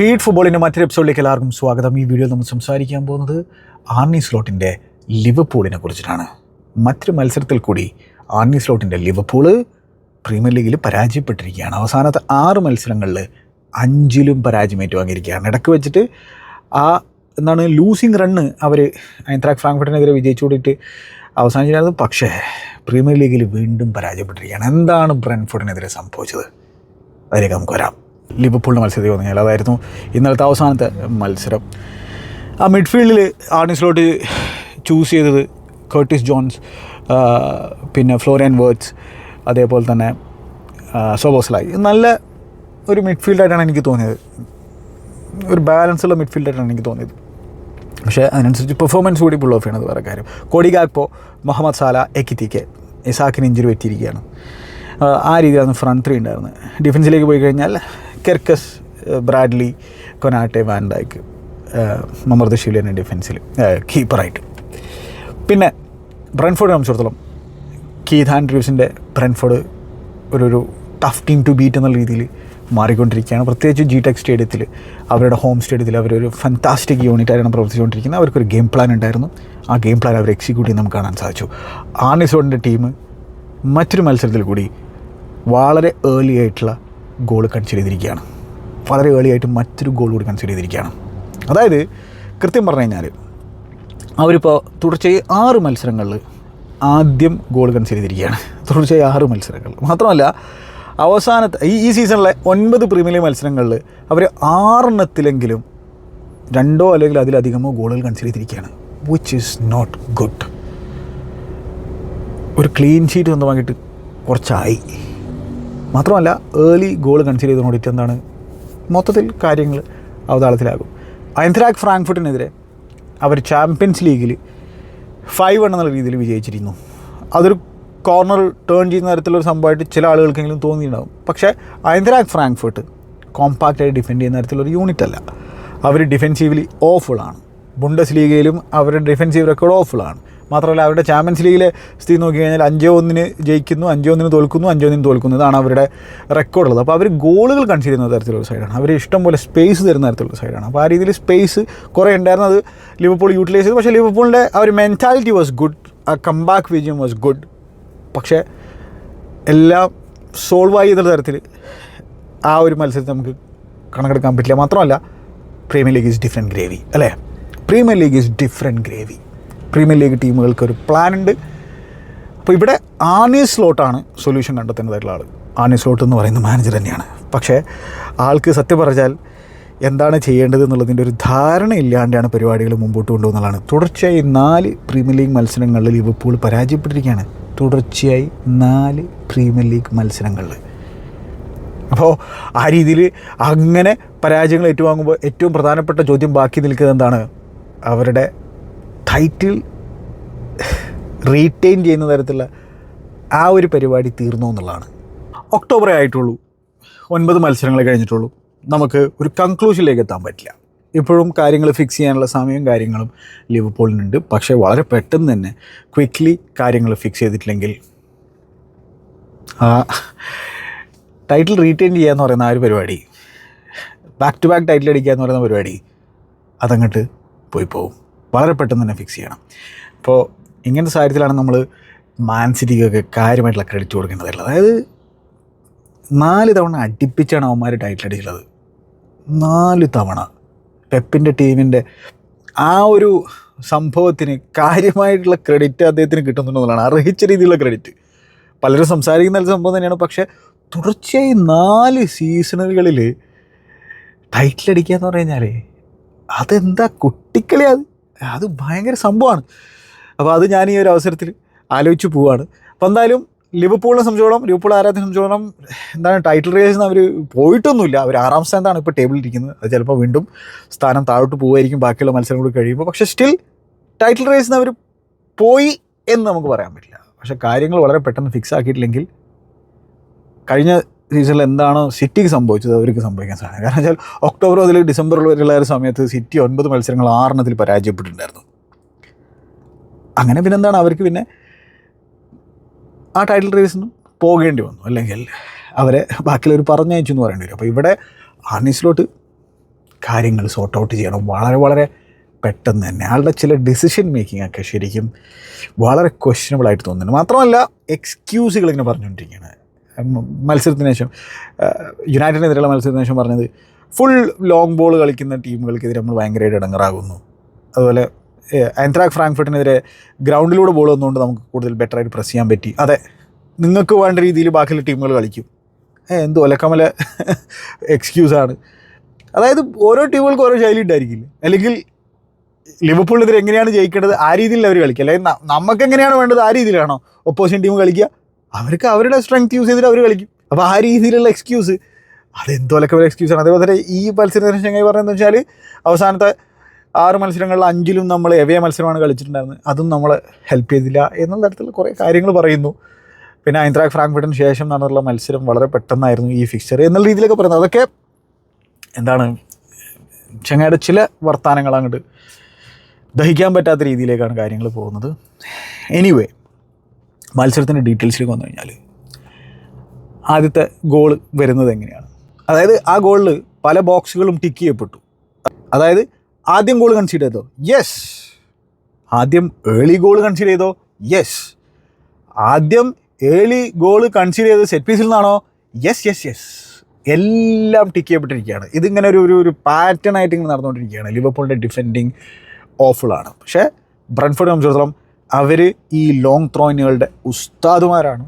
Feed ഫുട്ബോളിന്റെ മറ്റൊരു എപ്പിസോഡിലേക്ക് എല്ലാവർക്കും സ്വാഗതം. ഈ വീഡിയോ നമ്മൾ സംസാരിക്കാൻ പോകുന്നത് ആർണി സ്ലോട്ടിന്റെ ലിവർപൂളിനെ കുറിച്ചിട്ടാണ്. മറ്റൊരു മത്സരത്തിൽ കൂടി ആർണി സ്ലോട്ടിന്റെ ലിവർപൂൾ പ്രീമിയർ ലീഗിൽ പരാജയപ്പെട്ടിരിക്കുകയാണ്. അവസാനത്തെ ആറ് മത്സരങ്ങളിൽ അഞ്ചിലും പരാജയം ഏറ്റുവാങ്ങിയിരിക്കുകയാണ് ഇടയ്ക്ക് വെച്ചിട്ട് ആ എന്താണ് ലൂസിങ് റണ്ണ് അവർ ഐൻത്രാക് ഫ്രാങ്ക്ഫർട്ടിനെതിരെ വിജയിച്ചുകൂടിയിട്ട് അവസാനിച്ചിരുന്നത് പക്ഷേ പ്രീമിയർ ലീഗിൽ വീണ്ടും പരാജയപ്പെട്ടിരിക്കുകയാണ്. എന്താണ് ബ്രൻഫോർഡിനെതിരെ സംഭവിച്ചത്? അതിലേക്ക് നമുക്ക് വരാം. ലിവർപൂളിന്റെ മത്സരത്തിൽ വന്നു. അതായിരുന്നു ഇന്നലത്തെ അവസാനത്തെ മത്സരം. ആ മിഡ്ഫീൽഡിൽ ആർണിസ്ലോട്ട് ചൂസ് ചെയ്തത് കേർട്ടിസ് ജോൺസ് പിന്നെ ഫ്ലോറിയൻ വേർഡ്സ് അതേപോലെ തന്നെ സോബോസ്ലായി നല്ല ഒരു മിഡ്ഫീൽഡായിട്ടാണ് എനിക്ക് തോന്നിയത്. ഒരു ബാലൻസ് ഉള്ള മിഡ്ഫീൽഡായിട്ടാണ് എനിക്ക് തോന്നിയത്. പക്ഷേ അതിനനുസരിച്ച് പെർഫോമൻസ് കൂടി പുള്ള ഓഫ് ചെയ്യണത് വേറെ കാര്യം. കോടി ഗാപ്പോ മുഹമ്മദ് സാല എക്കിത്തിക്ക് ഇസാക്കിന് ഇഞ്ചുറി പറ്റിയിരിക്കുകയാണ്. ആ രീതിയിലാണ് ഫ്രണ്ട് ത്രീ ഉണ്ടായിരുന്നത്. ഡിഫൻസിലേക്ക് പോയി കഴിഞ്ഞാൽ Kerkez Bradley Konate Van Dijk Mamardashvili ഡിഫൻസിൽ കീപ്പറായിട്ട് പിന്നെ ബ്രൻഫോർഡ് സംബന്ധിച്ചിടത്തോളം കീത് ആൻഡ്രൂസിന്റെ ബ്രൻഫോർഡ് ഒരു ഒരു ടഫ് ടീം ടു ബീറ്റ് എന്നുള്ള രീതിയിൽ മാറിക്കൊണ്ടിരിക്കുകയാണ്. പ്രത്യേകിച്ച് ജി ടെക് സ്റ്റേഡിയത്തിൽ അവരുടെ ഹോം സ്റ്റേഡിയത്തിൽ അവരൊരു ഫാന്റാസ്റ്റിക് യൂണിറ്റായിട്ടാണ് പ്രവർത്തിച്ചുകൊണ്ടിരിക്കുന്നത്. അവർക്കൊരു ഗെയിം പ്ലാൻ ഉണ്ടായിരുന്നു. ആ ഗെയിം പ്ലാൻ അവർ എക്സിക്യൂട്ട് ചെയ്ത് നമുക്ക് കാണാൻ സാധിച്ചു. ആർണിസോണിന്റെ ടീം മറ്റൊരു മത്സരത്തിൽ കൂടി വളരെ ഏർലി ആയിട്ടുള്ള ഗോൾ കൺസിഡർ ചെയ്തിരിക്കുകയാണ്. വളരെ ഏളിയായിട്ട് മറ്റൊരു ഗോൾ കൂടി കൺസിഡർ ചെയ്തിരിക്കുകയാണ്. അതായത് കൃത്യം പറഞ്ഞു കഴിഞ്ഞാൽ അവരിപ്പോൾ തുടർച്ചയായി ആറ് മത്സരങ്ങളിൽ ആദ്യം ഗോൾ കൺസിഡർ ചെയ്തിരിക്കുകയാണ്. തുടർച്ചയായി ആറ് മത്സരങ്ങൾ മാത്രമല്ല അവസാനത്തെ ഈ ഈ സീസണിലെ ഒൻപത് പ്രീമിയർ ലീഗ് മത്സരങ്ങളിൽ അവർ ആറെണ്ണത്തിലെങ്കിലും രണ്ടോ അല്ലെങ്കിൽ അതിലധികമോ ഗോളുകൾ കൺസിഡർ ചെയ്തിരിക്കുകയാണ്. വിച്ച് ഈസ് നോട്ട് ഗുഡ് ഒരു ക്ലീൻ ഷീറ്റ് സ്വന്തമാക്കിയിട്ട് കുറച്ചായി. മാത്രമല്ല ഏർലി ഗോൾ കൺസിഡർ നോക്കിയിട്ട് എന്താണ്? മൊത്തത്തിൽ കാര്യങ്ങൾ അവതാളത്തിലാകും. ഐൻത്രാക് ഫ്രാങ്ക്ഫർട്ടിനെതിരെ അവർ ചാമ്പ്യൻസ് ലീഗിൽ ഫൈവ് എന്നുള്ള രീതിയിൽ വിജയിച്ചിരുന്നു. അതൊരു കോർണർ ടേൺ ചെയ്യുന്ന തരത്തിലൊരു സംഭവമായിട്ട് ചില ആളുകൾക്കെങ്കിലും തോന്നിയിട്ടുണ്ടാകും പക്ഷേ ഐന്ദ്രാഗ് ഫ്രാങ്ക്ഫർട്ട് കോമ്പാക്റ്റായി ഡിഫെൻഡ് ചെയ്യുന്ന തരത്തിലൊരു യൂണിറ്റ് അല്ല. അവർ ഡിഫെൻസീവ്ലി ഓഫുള്ളാണ് ബുണ്ടസ് ലീഗയിലും അവരുടെ ഡിഫൻസീവ് റെക്കോർഡ് ഓഫുള്ളാണ് മാത്രമല്ല അവരുടെ ചാമ്പ്യൻസ് ലീഗിലെ സ്ഥിതി നോക്കി കഴിഞ്ഞാൽ അഞ്ചോ ഒന്നിന് ജയിക്കുന്നു അഞ്ചോ ഒന്നിന് തോൽക്കുന്നു അഞ്ചോ ഒന്നിന് തോൽക്കുന്നു. ഇതാണ് അവരുടെ റെക്കോർഡുള്ളത് അപ്പോൾ അവർ ഗോളുകൾ കൺസിഡർ ചെയ്യുന്ന തരത്തിലുള്ള സൈഡാണ് അവർ ഇഷ്ടം പോലെ സ്പേസ് തരുന്ന തരത്തിലുള്ള സൈഡാണ് അപ്പോൾ ആ രീതിയിൽ സ്പേസ് കുറേ ഉണ്ടായിരുന്നത് ലിവർപൂൾ യൂട്ടിലൈസ് ചെയ്തു. പക്ഷേ ലിവർപൂളിന്റെ ആ ഒരു മെന്റാലിറ്റി വാസ് ഗുഡ് ആ കംബാക്ക് വിജയം വാസ് ഗുഡ് പക്ഷേ എല്ലാം സോൾവ് ആയി എന്നുള്ള തരത്തിൽ ആ ഒരു മത്സരത്തിൽ നമുക്ക് കണക്കെടുക്കാൻ പറ്റില്ല. മാത്രമല്ല Premier League is different gravy അല്ലേ? Premier League is different gravy. Premier League ടീമുകൾക്ക് ഒരു പ്ലാൻ ഉണ്ട്. അപ്പോൾ ഇവിടെ ആണി സ്ലോട്ടാണ് സൊല്യൂഷൻ കണ്ടെത്തേണ്ടതായിട്ടുള്ള ആൾ ആനി സ്ലോട്ട് എന്ന് പറയുന്ന മാനേജർ തന്നെയാണ്. പക്ഷേ ആൾക്ക് സത്യം പറഞ്ഞാൽ എന്താണ് ചെയ്യേണ്ടത് എന്നുള്ളതിന്റെ ഒരു ധാരണ ഇല്ലാണ്ടാണ് പരിപാടികൾ മുമ്പോട്ട് കൊണ്ടുപോകുന്നതാണ്. തുടർച്ചയായി നാല് പ്രീമിയർ ലീഗ് മത്സരങ്ങളിൽ ലിവർപൂൾ പരാജയപ്പെട്ടിരിക്കുകയാണ്. തുടർച്ചയായി നാല് പ്രീമിയർ ലീഗ് മത്സരങ്ങളിൽ. അപ്പോൾ ആ രീതിയിൽ അങ്ങനെ പരാജയങ്ങൾ ഏറ്റുവാങ്ങുമ്പോൾ ഏറ്റവും പ്രധാനപ്പെട്ട ചോദ്യം ബാക്കി നിൽക്കുന്നത് എന്താണ്? അവരുടെ ടൈറ്റിൽ റീറ്റെയിൻ ചെയ്യുന്ന തരത്തിലുള്ള ആ ഒരു പരിപാടി തീർന്നു എന്നുള്ളതാണ്. ഒക്ടോബറേ ആയിട്ടുള്ളൂ. ഒൻപത് മത്സരങ്ങൾ കഴിഞ്ഞിട്ടുള്ളൂ. നമുക്ക് ഒരു കൺക്ലൂഷനിലേക്ക് എത്താൻ പറ്റില്ല. ഇപ്പോഴും കാര്യങ്ങൾ ഫിക്സ് ചെയ്യാനുള്ള സമയവും കാര്യങ്ങളും ലിവർപൂളിനുണ്ട്. പക്ഷേ വളരെ പെട്ടെന്ന് തന്നെ ക്വിക്ക്ലി കാര്യങ്ങൾ ഫിക്സ് ചെയ്തിട്ടില്ലെങ്കിൽ ആ ടൈറ്റിൽ റീറ്റെയിൻ ചെയ്യുക എന്ന് പറയുന്ന ആ ഒരു പരിപാടി ബാക്ക് ടു ബാക്ക് ടൈറ്റിൽ അടിക്കുക എന്ന് പറയുന്ന പരിപാടി അതങ്ങോട്ട് പോയി പോവും. വളരെ പെട്ടെന്ന് തന്നെ ഫിക്സ് ചെയ്യണം. അപ്പോൾ ഇങ്ങനത്തെ സാഹചര്യത്തിലാണ് നമ്മൾ മാൻ സിറ്റിക്കൊക്കെ കാര്യമായിട്ടുള്ള ക്രെഡിറ്റ് കൊടുക്കേണ്ടതായിട്ടുള്ളത് അതായത് നാല് തവണ അടുപ്പിച്ചാണ് അവന്മാർ ടൈറ്റിൽ അടിച്ചുള്ളത് നാല് തവണ പെപ്പിന്റെ ടീമിന്റെ ആ ഒരു സംഭവത്തിന് കാര്യമായിട്ടുള്ള ക്രെഡിറ്റ് അദ്ദേഹത്തിന് കിട്ടുന്നുണ്ടെന്നുള്ളതാണ് അർഹിച്ച രീതിയിലുള്ള ക്രെഡിറ്റ് പലരും സംസാരിക്കുന്ന ഒരു സംഭവം തന്നെയാണ്. പക്ഷേ തുടർച്ചയായി നാല് സീസണുകളിൽ ടൈറ്റിൽ അടിക്കുക എന്ന് പറഞ്ഞു കഴിഞ്ഞാൽ അതെന്താ കുട്ടിക്കളി അത്? അത് ഭയങ്കര സംഭവമാണ്. അപ്പോൾ അത് ഞാൻ ഈ ഒരു അവസരത്തിൽ ആലോചിച്ച് പോവാണ് അപ്പോൾ എന്തായാലും ലിവർപൂളിനെ സംബന്ധിച്ചോളം ലിവർപൂൾ ആരാധനെ സംബന്ധിച്ചോളം എന്താണ് ടൈറ്റിൽ റേസിന് അവർ പോയിട്ടൊന്നുമില്ല. അവർ ആറാം സ്ഥാനത്താണ് ഇപ്പോൾ ടേബിളിൽ ഇരിക്കുന്നത്. അത് ചിലപ്പോൾ വീണ്ടും സ്ഥാനം താഴോട്ട് പോകുമായിരിക്കും ബാക്കിയുള്ള മത്സരം കൂടി കഴിയുമ്പോൾ. പക്ഷേ സ്റ്റിൽ ടൈറ്റിൽ റേസിന് അവർ പോയി എന്ന് നമുക്ക് പറയാൻ പറ്റില്ല. പക്ഷേ കാര്യങ്ങൾ വളരെ പെട്ടെന്ന് ഫിക്സ് ആക്കിയിട്ടില്ലെങ്കിൽ കഴിഞ്ഞ സീസണിൽ എന്താണോ സിറ്റിക്ക് സംഭവിച്ചത്? അവർക്ക് സംഭവിക്കാൻ സാധ്യത. കാരണം വെച്ചാൽ ഒക്ടോബർ മുതൽ ഡിസംബർ വരെയുള്ള ഒരു സമയത്ത് സിറ്റി ഒൻപത് മത്സരങ്ങൾ ആറെണ്ണത്തിൽ പരാജയപ്പെട്ടിട്ടുണ്ടായിരുന്നു. അങ്ങനെ പിന്നെ എന്താണ്? അവർക്ക് പിന്നെ ആ ടൈറ്റിൽ റേസിനും പോകേണ്ടി വന്നു. അല്ലെങ്കിൽ അവരെ ബാക്കിയുള്ളവർ പറഞ്ഞയച്ചു എന്ന് പറയേണ്ടി വരും. അപ്പോൾ ഇവിടെ ആർണീസിലോട്ട് കാര്യങ്ങൾ സോർട്ട് ഔട്ട് ചെയ്യണം. വളരെ വളരെ പെട്ടെന്ന് തന്നെ. ആളുടെ ചില ഡിസിഷൻ മേക്കിംഗ് ഒക്കെ ശരിക്കും വളരെ ക്വസ്റ്റ്യനബിൾ ആയിട്ട് തോന്നുന്നുണ്ട്. മാത്രമല്ല എക്സ്ക്യൂസുകൾ ഇങ്ങനെ പറഞ്ഞുകൊണ്ടിരിക്കുകയാണ്. മത്സരത്തിന് ശേഷം യുണൈറ്റഡിനെതിരെയുള്ള മത്സരത്തിന് ശേഷം പറഞ്ഞത് ഫുൾ ലോങ് ബോൾ കളിക്കുന്ന ടീമുകൾക്കെതിരെ നമ്മൾ ഭയങ്കരമായിട്ട് ഇടങ്ങറാകുന്നു. അതുപോലെ ആൻത്രാക് ഫ്രാങ്ക്ഫർട്ടിനെതിരെ ഗ്രൗണ്ടിലൂടെ ബോൾ വന്നുകൊണ്ട് നമുക്ക് കൂടുതൽ ബെറ്ററായിട്ട് പ്രസ് ചെയ്യാൻ പറ്റി. അതെ നിങ്ങൾക്ക് വേണ്ട രീതിയിൽ ബാക്കിയുള്ള ടീമുകൾ കളിക്കും. എന്ത് ഒലക്കമല എക്സ്ക്യൂസാണ് അതായത് ഓരോ ടീമുകൾക്കും ഓരോ ശൈലി ഉണ്ടായിരിക്കില്ല അല്ലെങ്കിൽ ലിവർപൂളിനെതിരെ എങ്ങനെയാണ് ജയിക്കേണ്ടത് ആ രീതിയിൽ അവർ കളിക്കുക അല്ലെങ്കിൽ നമുക്ക് എങ്ങനെയാണ് വേണ്ടത് ആ രീതിയിലാണോ ഒപ്പോസിഷൻ ടീം കളിക്കുക? അവർക്ക് അവരുടെ സ്ട്രെങ്ത് യൂസ് ചെയ്തിട്ട് അവർ കളിക്കും. അപ്പോൾ ആ രീതിയിലുള്ള എക്സ്ക്യൂസ് അത് എന്തോലൊക്കെ ഒരു എക്സ്ക്യൂസാണ് അതേപോലെ തന്നെ ഈ മത്സരത്തിന് ചങ്ങായി പറഞ്ഞതെന്ന് വെച്ചാൽ അവസാനത്തെ ആറ് മത്സരങ്ങളിൽ അഞ്ചിലും നമ്മൾ എവേ മത്സരമാണ് കളിച്ചിട്ടുണ്ടായിരുന്നത്. അതും നമ്മളെ ഹെൽപ്പ് ചെയ്തില്ല എന്നുള്ള തരത്തിൽ കുറേ കാര്യങ്ങൾ പറയുന്നു. പിന്നെ ഐന്ത്രാക് ഫ്രാങ്ക്ഫർട്ടിന് ശേഷം നടന്നുള്ള മത്സരം വളരെ പെട്ടെന്നായിരുന്നു ഈ ഫിക്ചർ എന്നുള്ള രീതിയിലൊക്കെ പറയുന്നത്. അതൊക്കെ എന്താണ് ചങ്ങയുടെ ചില വർത്തമാനങ്ങൾ അങ്ങോട്ട് ദഹിക്കാൻ പറ്റാത്ത രീതിയിലേക്കാണ് കാര്യങ്ങൾ പോകുന്നത്. എനിവേ മത്സരത്തിന്റെ ഡീറ്റെയിൽസിലേക്ക് വന്നു കഴിഞ്ഞാൽ ആദ്യത്തെ ഗോൾ വരുന്നത് എങ്ങനെയാണ്? അതായത് ആ ഗോളിൽ പല ബോക്സുകളും ടിക്ക് ചെയ്യപ്പെട്ടു. അതായത് ആദ്യം ഗോൾ കൺസിഡർ ചെയ്തോ? യെസ്. ആദ്യം ഏളി ഗോൾ കൺസിഡർ ചെയ്തോ? യെസ്. ആദ്യം ഏളി ഗോൾ കൺസിഡർ ചെയ്തത് സെറ്റ് പീസിൽ നിന്നാണോ? Yes yes yes. എല്ലാം ടിക്ക് ചെയ്യപ്പെട്ടിരിക്കുകയാണ്. ഇതിങ്ങനെ ഒരു ഒരു ഒരു പാറ്റേൺ ആയിട്ട് ഇങ്ങനെ നടന്നുകൊണ്ടിരിക്കുകയാണ്. ലിവർപൂളിന്റെ ഡിഫെൻഡിങ് ഓഫുള്ളാണ് പക്ഷേ ബ്രൺഫോർഡ് സംബന്ധിച്ചിടത്തോളം അവർ ഈ ലോങ് ത്രോയിനുകളുടെ ഉസ്താദുമാരാണ്.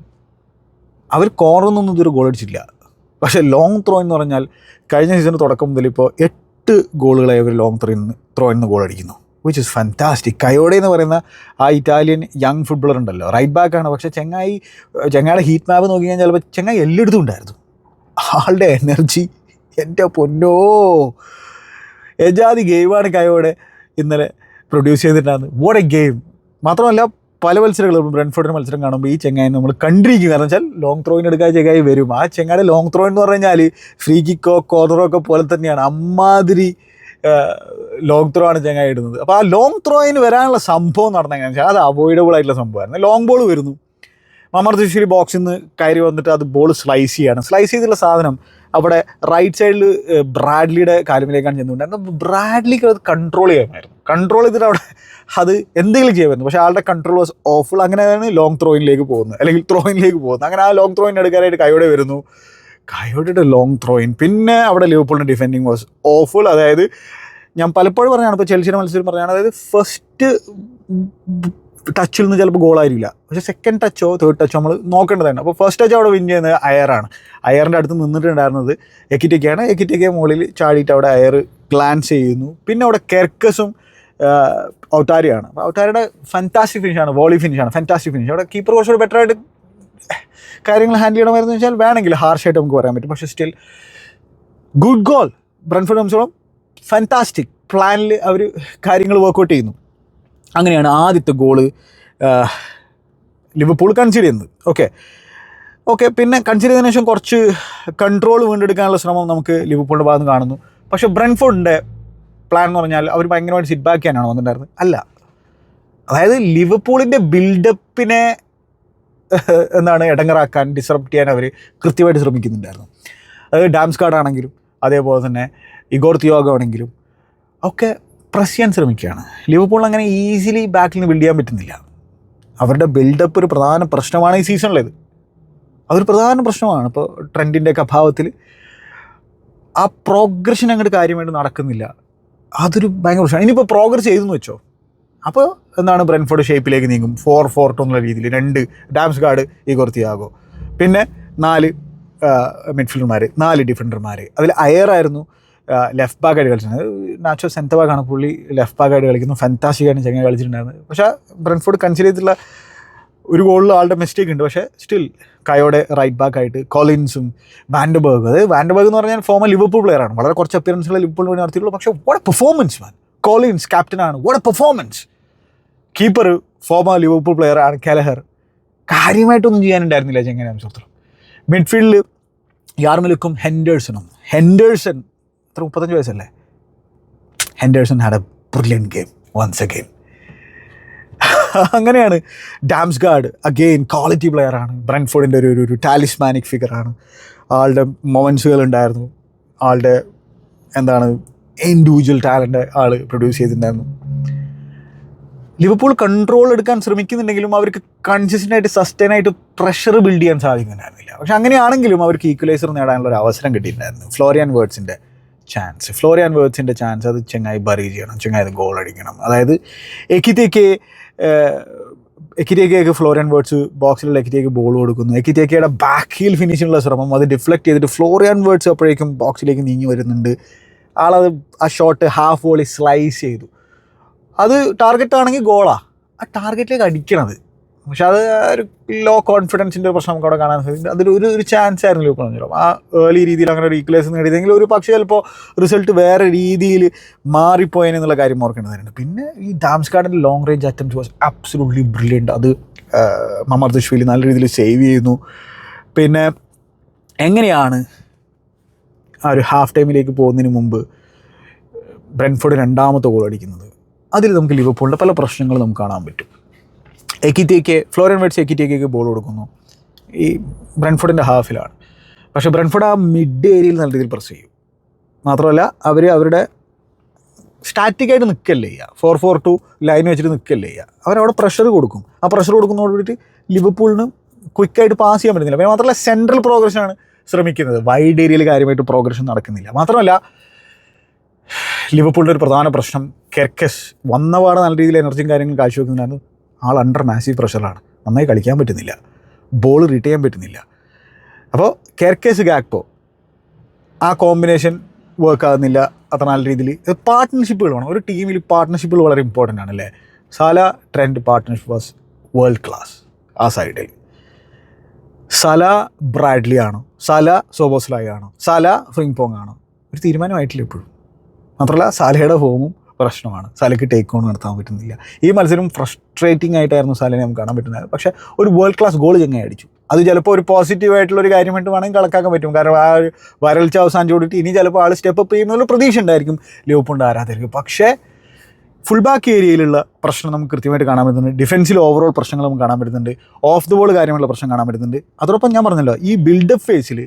അവർ കോർന്നൊന്നും നിന്നും ഇതൊരു ഗോൾ അടിച്ചില്ല പക്ഷേ ലോങ് ത്രോ എന്ന് പറഞ്ഞാൽ കഴിഞ്ഞ സീസണിന് തുടക്കം മുതൽ ഇപ്പോൾ എട്ട് ഗോളുകളായി അവർ ലോങ് ത്രോയിൽ നിന്ന് ത്രോയിൽ നിന്ന് ഗോൾ അടിക്കുന്നു. വിച്ച് ഇസ് ഫാന്റാസ്റ്റിക് കയോടെ എന്ന് പറയുന്ന ആ ഇറ്റാലിയൻ യങ് ഫുട്ബോളർ ഉണ്ടല്ലോ. റൈറ്റ് ബാക്കാണ് പക്ഷേ ചെങ്ങായി ചെങ്ങായുടെ ഹീറ്റ് മാപ്പ് നോക്കി കഴിഞ്ഞാൽ ചിലപ്പോൾ ചെങ്ങായി എല്ലായിടത്തും ഉണ്ടായിരുന്നു. ആളുടെ എനർജി എന്റെ പൊന്നോ. എജാതി ഗെയിമാണ് കയോടെ ഇന്നലെ പ്രൊഡ്യൂസ് ചെയ്തിട്ടാണ് വോട്ട് എ ഗെയിം മാത്രമല്ല പല മത്സരങ്ങളും ബ്രൻഫോർഡിന് മത്സരം കാണുമ്പോൾ ഈ ചെങ്ങായി നമ്മൾ കണ്ടിരിക്കും. കാരണം വെച്ചാൽ ലോങ് ത്രോയിന് എടുക്കാൻ ചെങ്ങായി വരും. ആ ചെങ്ങായുടെ ലോങ് ത്രോ എന്ന് പറഞ്ഞു കഴിഞ്ഞാൽ ഫ്രീ കിക്കോ കോർണറോ ഒക്കെ പോലെ തന്നെയാണ്. അമ്മാതിരി ലോങ് ത്രോ ആണ് ചെങ്ങായി ഇടുന്നത്. അപ്പോൾ ആ ലോങ് ത്രോയിന് വരാനുള്ള സംഭവം നടന്നെങ്ങനെയാണെന്ന് വെച്ചാൽ അത് അവോയ്ഡബിൾ ആയിട്ടുള്ള സംഭവമായിരുന്നു. ലോങ് ബോൾ വരുന്നു. മമർദശ്ശേരി ബോക്സിൽ നിന്ന് കയറി വന്നിട്ട് അത് ബോൾ സ്ലൈസ് ചെയ്യാണ്. സ്ലൈസ് ചെയ്തുള്ള സാധനം അവിടെ റൈറ്റ് സൈഡിൽ ബ്രാഡ്ലിയുടെ കാലുമിലേക്കാണ് ചെന്നുകൊണ്ടിരുന്നത് ബ്രാഡ്ലിക്ക് അത് കൺട്രോൾ ചെയ്യാമായിരുന്നു. കൺട്രോൾ ചെയ്തിട്ട് അവിടെ അത് എന്തെങ്കിലും ചെയ്യാമായിരുന്നു. പക്ഷേ ആളുടെ കൺട്രോൾ വാസ് ഓഫുൾ അങ്ങനെയാണ് ലോങ് ത്രോയിനിലേക്ക് പോകുന്നത്. അല്ലെങ്കിൽ ത്രോയിനിലേക്ക് പോകുന്നത്. അങ്ങനെ ആ ലോങ് ത്രോയിൻ എടുക്കാനായിട്ട് കൈയോടെ വരുന്നു. കൈയോടെ ലോങ് ത്രോയിൻ പിന്നെ അവിടെ ലിവർപൂളിന്റെ ഡിഫെൻഡിങ് വാസ് ഓഫുൾ അതായത് ഞാൻ പലപ്പോഴും പറഞ്ഞാണ് ഇപ്പോൾ ചെൽസിയുടെ മത്സരം പറഞ്ഞാണ് അതായത് ഫസ്റ്റ് ടച്ചിൽ നിന്ന് ചിലപ്പോൾ ഗോളായിരിക്കില്ല പക്ഷേ സെക്കൻഡ് ടച്ചോ തേർഡ് ടച്ചോ നമ്മൾ നോക്കേണ്ടതാണ്. അപ്പോൾ ഫസ്റ്റ് ടച്ച് അവിടെ വിൻ ചെയ്യുന്നത് അയറാണ് അയറിന്റെ അടുത്ത് നിന്നിട്ടുണ്ടായിരുന്നത് എക്കിറ്റൊക്കെയാണ് എക്കിറ്റൊക്കെ മുകളിൽ ചാടിയിട്ട് അവിടെ അയർ ഗ്ലാൻസ് ചെയ്യുന്നു. പിന്നെ അവിടെ കെർക്കസും ഔട്ടാരിയാണ് അപ്പോൾ ഔട്ടാരിയുടെ ഫാന്റാസ്റ്റിക് ഫിനിഷാണ് വോളി ഫിനിഷാണ് ഫാന്റാസ്റ്റിക് ഫിനിഷ് അവിടെ കീപ്പർ കുറച്ചുകൂടി ബെറ്റർ ആയിട്ട് കാര്യങ്ങൾ ഹാൻഡിൽ ചെയ്യണമായിരുന്നു വെച്ചാൽ വേണമെങ്കിൽ ഹാർഷായിട്ട് നമുക്ക് പറയാൻ പറ്റും. പക്ഷേ സ്റ്റിൽ ഗുഡ് ഗോൾ ബ്രൺഫോർഡ് സംബന്ധിച്ചോളം ഫാന്റാസ്റ്റിക് പ്ലാനിൽ അവർ കാര്യങ്ങൾ വർക്കൗട്ട് ചെയ്യുന്നു. അങ്ങനെയാണ് ആദ്യത്തെ ഗോൾ ലിവർപൂൾ കൺസിഡർ ചെയ്യുന്നത്. ഓക്കെ ഓക്കെ പിന്നെ കൺസിഡർ ചെയ്തതിനു ശേഷം കുറച്ച് കൺട്രോൾ വീണ്ടെടുക്കാനുള്ള ശ്രമം നമുക്ക് ലിവർപൂളിന്റെ ഭാഗത്ത് കാണുന്നു. പക്ഷേ ബ്രൻഫോർഡിന്റെ പ്ലാൻ എന്ന് പറഞ്ഞാൽ അവർ ഭയങ്കരമായിട്ട് സിറ്റ് ബാക്ക് ചെയ്യാനാണ് വന്നിട്ടുണ്ടായിരുന്നത്. അല്ല. അതായത് ലിവർപൂളിന്റെ ബിൽഡപ്പിനെ എന്താണ് ഇടങ്ങറാക്കാൻ ഡിസ്റപ്റ്റ് ചെയ്യാൻ അവർ കൃത്യമായിട്ട് ശ്രമിക്കുന്നുണ്ടായിരുന്നു. അത് ഡാംസ് കാർഡ് ആണെങ്കിലും അതേപോലെ തന്നെ ഇഗോർ തിയോഗ ആണെങ്കിലും. ഒക്കെ പ്രസ് ചെയ്യാൻ ശ്രമിക്കുകയാണ്. ലിവർപൂൾ അങ്ങനെ ഈസിലി ബാക്കിൽ നിന്ന് ബിൽഡ് ചെയ്യാൻ പറ്റുന്നില്ല. അവരുടെ ബിൽഡപ്പ് ഒരു പ്രധാന പ്രശ്നമാണ് ഈ സീസണിലേത് അതൊരു പ്രധാന പ്രശ്നമാണ്. ഇപ്പോൾ ട്രെൻഡിന്റെയൊക്കെ അഭാവത്തിൽ ആ പ്രോഗ്രഷൻ അങ്ങോട്ട് കാര്യമായിട്ട് നടക്കുന്നില്ല. അതൊരു ഭയങ്കര പ്രശ്നമാണ്. ഇനിയിപ്പോൾ പ്രോഗ്രസ് ചെയ്തെന്ന് വെച്ചോ? അപ്പോൾ എന്താണ് ബ്രെൻഫോർഡ് ഷേപ്പിലേക്ക് നീങ്ങും. ഫോർ ഫോർ ടു എന്നുള്ള രീതിയിൽ. രണ്ട് ഡാംസ് ഗാർഡ് ഈ കുറത്തിയാകോ പിന്നെ നാല് മിഡ്ഫീൽഡർമാർ നാല് ഡിഫൻഡർമാർ അതിൽ അയറായിരുന്നു ലെഫ്റ്റ് ബാക്ക് ആയിട്ട് കളിച്ചിട്ടുണ്ട്. നാച്ചോ സെന്റർ ബാക്കാണ് പുള്ളി ലെഫ്റ്റ് ബാക്ക് ആയിട്ട് കളിക്കുന്നു. ഫാന്റാസ്റ്റിക് ആയിട്ട് ചെങ്ങനെ കളിച്ചിട്ടുണ്ടായിരുന്നത് പക്ഷേ ബ്രൻഫോർഡ് കൺസിഡർ ചെയ്തിട്ടുള്ള ഒരു ഗോളിൽ ആളുടെ മിസ്റ്റേക്ക് ഉണ്ട്. പക്ഷേ സ്റ്റിൽ കയോടെ റൈറ്റ് ബാക്ക് ആയിട്ട് കോളിൻസും വാൻഡബർഗ് അത് വാൻഡബർഗ് എന്ന് പറഞ്ഞാൽ ഫോമ ലിവർപൂൾ ആണ്. വളരെ കുറച്ച് അപ്പിയറൻസുകൾ ലിവർപൂൾ വേണ്ടി നടത്തിയിട്ടുള്ളൂ. പക്ഷേ വാട്ട് പെർഫോമൻസ് മാൻ കോളിൻസ് ക്യാപ്റ്റനാണ് വാട്ട് പെർഫോമൻസ് കീപ്പർ ഫോമ ലിവർപൂൾ ആണ് കലഹർ കാര്യമായിട്ടൊന്നും ചെയ്യാനുണ്ടായിരുന്നില്ല ചെങ്ങനെ സംബന്ധിച്ചിടത്തോളം. മിഡ്ഫീൽഡിൽ യാർമലുക്കും ഹെൻഡേഴ്സണും ഹെൻഡേഴ്സൺ എത്ര മുപ്പത്തഞ്ച് വയസ്സല്ലേ? Henderson had a brilliant game once a game അങ്ങനെയാണ് ഡാംസ് ഗാർഡ് അഗെയിൻ ക്വാളിറ്റി പ്ലെയറാണ് ബ്രൻഫോർഡിന്റെ ഒരു ഒരു ടാലിസ്മാനിക് ഫിഗറാണ് ആളുടെ മൊമെൻസുകൾ ഉണ്ടായിരുന്നു. ആളുടെ എന്താണ് ഇൻഡിവിജ്വൽ ടാലന്റ് ആൾ പ്രൊഡ്യൂസ് ചെയ്തിട്ടുണ്ടായിരുന്നു. ലിവർപൂൾ കൺട്രോൾ എടുക്കാൻ ശ്രമിക്കുന്നുണ്ടെങ്കിലും അവർക്ക് കൺസിസ്റ്റന്റ് ആയിട്ട് സസ്റ്റൈൻ ആയിട്ട് പ്രഷർ ബിൽഡ് ചെയ്യാൻ സാധിക്കുന്നുണ്ടായിരുന്നില്ല. പക്ഷെ അങ്ങനെയാണെങ്കിലും അവർക്ക് ഈക്വലൈസർ നേടാനുള്ള ഒരു അവസരം കിട്ടിയിട്ടുണ്ടായിരുന്നു. ഫ്ലോറിയൻ വേർഡ്സിന്റെ ചാൻസ് ഫ്ലോറിയൻ വേർഡ്സിന്റെ ചാൻസ് അത് ചെങ്ങായി ബറി ചെയ്യണം. ചെങ്ങായി ഗോൾ അടിക്കണം. അതായത് എക്കിത്തേക്ക് എക്കിറ്റേക്കൊക്കെ ഫ്ലോറിയൻ വേർഡ്സ് ബോക്സിലുള്ള എക്കിറ്റേക്ക് ബോൾ കൊടുക്കുന്നു. എക്കിറ്റേക്കയുടെ ബാക്ക് ഹീൽ ഫിനിഷിനുള്ള ശ്രമം അത് ഡിഫ്ലക്റ്റ് ചെയ്തിട്ട് ഫ്ലോറിയൻ വേർഡ്സ് അപ്പോഴേക്കും ബോക്സിലേക്ക് നീങ്ങി വരുന്നുണ്ട്. ആളത് ആ ഷോട്ട് ഹാഫ് വോളി സ്ലൈസ് ചെയ്തു. അത് ടാർഗറ്റ് ആണെങ്കിൽ ഗോളാ ആ. ടാർഗറ്റിലേക്ക് അടിക്കണത്. പക്ഷെ അത് ഒരു ലോ കോൺഫിഡൻസിന്റെ ഒരു പ്രശ്നം നമുക്ക് അവിടെ കാണാൻ സാധിക്കും. അതിൽ ഒരു ഒരു ചാൻസ് ആയിരുന്നു ലൂപ്പ് പറഞ്ഞല്ലോ ആ ഏർലി രീതിയിൽ അങ്ങനെ ഒരു ഈക്വലൈസ് നേടിയതെങ്കിൽ ഒരു പക്ഷേ ചിലപ്പോൾ റിസൾട്ട് വേറെ രീതിയിൽ മാറിപ്പോയെന്നുള്ള കാര്യം ഓർക്കേണ്ടതായിരുന്നു പിന്നെ ഈ ഡാംസ് ഗാർഡിന്റെ long range attempt was absolutely brilliant അത് മമർ ദശ്വലി നല്ല രീതിയിൽ സേവ് ചെയ്യുന്നു. പിന്നെ എങ്ങനെയാണ് ആ ഒരു ഹാഫ് ടൈമിലേക്ക് പോകുന്നതിന് മുമ്പ് ബ്രെൻഫോർഡ് രണ്ടാമത്തെ ഗോൾ അടിക്കുന്നത്? അതിൽ നമുക്ക് ലിവർപൂളിന്റെ പല പ്രശ്നങ്ങളും നമുക്ക് കാണാൻ പറ്റും. എക്കിറ്റേക്ക് ഫ്ലോറിയൻ വെഡ്സ് എക്കിറ്റിയ്ക്ക് ബോൾ കൊടുക്കുന്നു. ഈ ബ്രൺഫുഡിന്റെ ഹാഫിലാണ്. പക്ഷേ ബ്രെൻഫോർഡ് ആ മിഡ് ഏരിയയിൽ നല്ല രീതിയിൽ പ്രസ് ചെയ്യും. മാത്രമല്ല അവർ അവരുടെ സ്റ്റാറ്റിക്കായിട്ട് നിൽക്കല്ലേ ചെയ്യുക. ഫോർ ഫോർ ടു ലൈൻ വെച്ചിട്ട് നിൽക്കല്ലേ ചെയ്യുക. അവരവിടെ പ്രഷർ കൊടുക്കും. ആ പ്രഷർ കൊടുക്കുന്നതോടുകൂടിയിട്ട് ലിവർപൂളിന് ക്വിക്കായിട്ട് പാസ് ചെയ്യാൻ പറ്റുന്നില്ല. പിന്നെ മാത്രമല്ല സെൻട്രൽ പ്രോഗ്രഷനാണ് ശ്രമിക്കുന്നത്. വൈഡ് ഏരിയയിൽ കാര്യമായിട്ട് പ്രോഗ്രഷൻ നടക്കുന്നില്ല. മാത്രമല്ല ലിവർപൂളിന്റെ ഒരു പ്രധാന പ്രശ്നം കെർക്കസ് വന്നപാട് നല്ല രീതിയിൽ എനർജിയും കാര്യങ്ങളും കാഴ്ചവെക്കുന്നുണ്ടായിരുന്നു. ആൾ അണ്ടർ മാസീവ് പ്രഷറാണ് നന്നായി കളിക്കാൻ പറ്റുന്നില്ല. ബോൾ റീറ്റ് ചെയ്യാൻ പറ്റുന്നില്ല. അപ്പോൾ കെർക്കേസ് ഗാക്പോ ആ കോമ്പിനേഷൻ വർക്ക് ആകുന്നില്ല. അത്ര നല്ല രീതിയിൽ. പാർട്ട്ണർഷിപ്പുകൾ വേണം. ഒരു ടീമിൽ പാർട്ട്ണർഷിപ്പുകൾ വളരെ ഇമ്പോർട്ടന്റ് ആണ് അല്ലേ? Salah Trent partnership was world class ആ സൈഡിൽ സല ബ്രാഡ്ലി ആണോ. സല സോബോസ്ലായി ആണോ. സല ഫ്രിങ്പോങ് ആണോ. ഒരു തീരുമാനമായിട്ടില്ല ഇപ്പോഴും. മാത്രമല്ല സാലയുടെ ഫോമും പ്രശ്നമാണ്. സാലയ്ക്ക് ടേക്ക് ഓൺ നടത്താൻ പറ്റുന്നില്ല. ഈ മത്സരം ഫ്രസ്ട്രേറ്റിംഗ് ആയിട്ടായിരുന്നു സാലിനെ നമുക്ക് കാണാൻ പറ്റുന്നത്. പക്ഷേ ഒരു വേൾഡ് ക്ലാസ് ഗോൾ ചെങ്ങായി അടിച്ചു. അത് ചിലപ്പോൾ ഒരു പോസിറ്റീവ് ആയിട്ടുള്ള ഒരു കാര്യമായിട്ട് വേണമെങ്കിൽ കണക്കാക്കാൻ പറ്റും. കാരണം ആ ഒരു വരൾച്ച അവസാനിച്ചോടിയിട്ട് ഇനി ചിലപ്പോൾ ആൾ സ്റ്റെപ്പ് അപ്പ് ചെയ്യുന്ന പ്രതീക്ഷ ഉണ്ടായിരിക്കും ലോപ്പുണ്ട് ആരാധകർക്ക്. പക്ഷേ ഫുൾ ബാക്ക് ഏരിയയിലുള്ള പ്രശ്നം നമുക്ക് കൃത്യമായിട്ട് കാണാൻ പറ്റുന്നുണ്ട്. ഡിഫൻസിൽ ഓവറോൾ പ്രശ്നങ്ങൾ നമുക്ക് കാണാൻ പറ്റുന്നുണ്ട്. ഓഫ് ദ ബോൾ കാര്യമുള്ള പ്രശ്നം കാണാൻ പറ്റുന്നുണ്ട്. അതോടൊപ്പം ഞാൻ പറഞ്ഞല്ലോ ഈ ബിൽഡപ്പ് ഫേസിൽ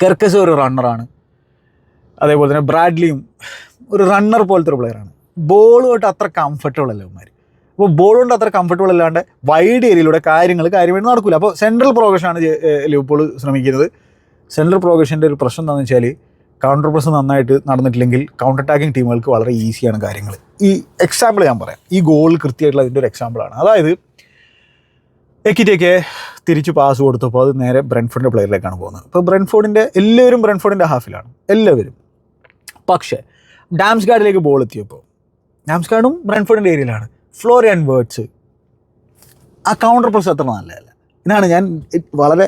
കെർക്കസ് ഒരു റണ്ണറാണ് അതേപോലെ തന്നെ ബ്രാഡ്ലിയും ഒരു റണ്ണർ പോലത്തെ ഒരു പ്ലെയറാണ് ബോളുമായിട്ട് അത്ര കംഫർട്ടബിൾ അല്ല ഇവന്മാർ അപ്പോൾ ബോൾ കൊണ്ട് അത്ര കംഫർട്ടബിൾ അല്ലാണ്ട് വൈഡ് ഏരിയയിലൂടെ കാര്യങ്ങൾ കാര്യമായിട്ട് നടക്കില്ല അപ്പോൾ സെൻട്രൽ പ്രോഗ്രഷനാണ് ലിവർപൂൾ ശ്രമിക്കുന്നത്. സെൻട്രൽ പ്രോഗ്രഷന്റെ ഒരു പ്രശ്നം എന്താണെന്ന് വെച്ചാൽ കൗണ്ടർ പ്രസ് നന്നായിട്ട് നടന്നിട്ടില്ലെങ്കിൽ കൗണ്ടർ അറ്റാക്കിംഗ് ടീമുകൾക്ക് വളരെ ഈസിയാണ് കാര്യങ്ങൾ ഈ എക്സാമ്പിൾ ഞാൻ പറയാം. ഈ ഗോൾ കൃത്യമായിട്ടുള്ള അതിന്റെ ഒരു എക്സാമ്പിളാണ് അതായത് എക്കിറ്റേക്ക് തിരിച്ച് പാസ് കൊടുത്തപ്പോൾ അത് നേരെ ബ്രെൻഫോർഡിന്റെ പ്ലെയറിലേക്കാണ് പോകുന്നത്. ഇപ്പോൾ ബ്രെൻഫോർഡിന്റെ എല്ലാവരും ബ്രെൻഫോർഡിന്റെ ഹാഫിലാണ് എല്ലാവരും. പക്ഷേ ഡാംസ് ഗാർഡിലേക്ക് ബോൾ എത്തിയപ്പോൾ. ഡാംസ് ഗാർഡും ബ്രൺഫോർഡിന്റെ ഏരിയയിലാണ്. ഫ്ലോറിയൻ വേർഡ്സ് ആ കൗണ്ടർ പ്രസ് അത്ര നല്ലതല്ല. ഇതാണ് ഞാൻ വളരെ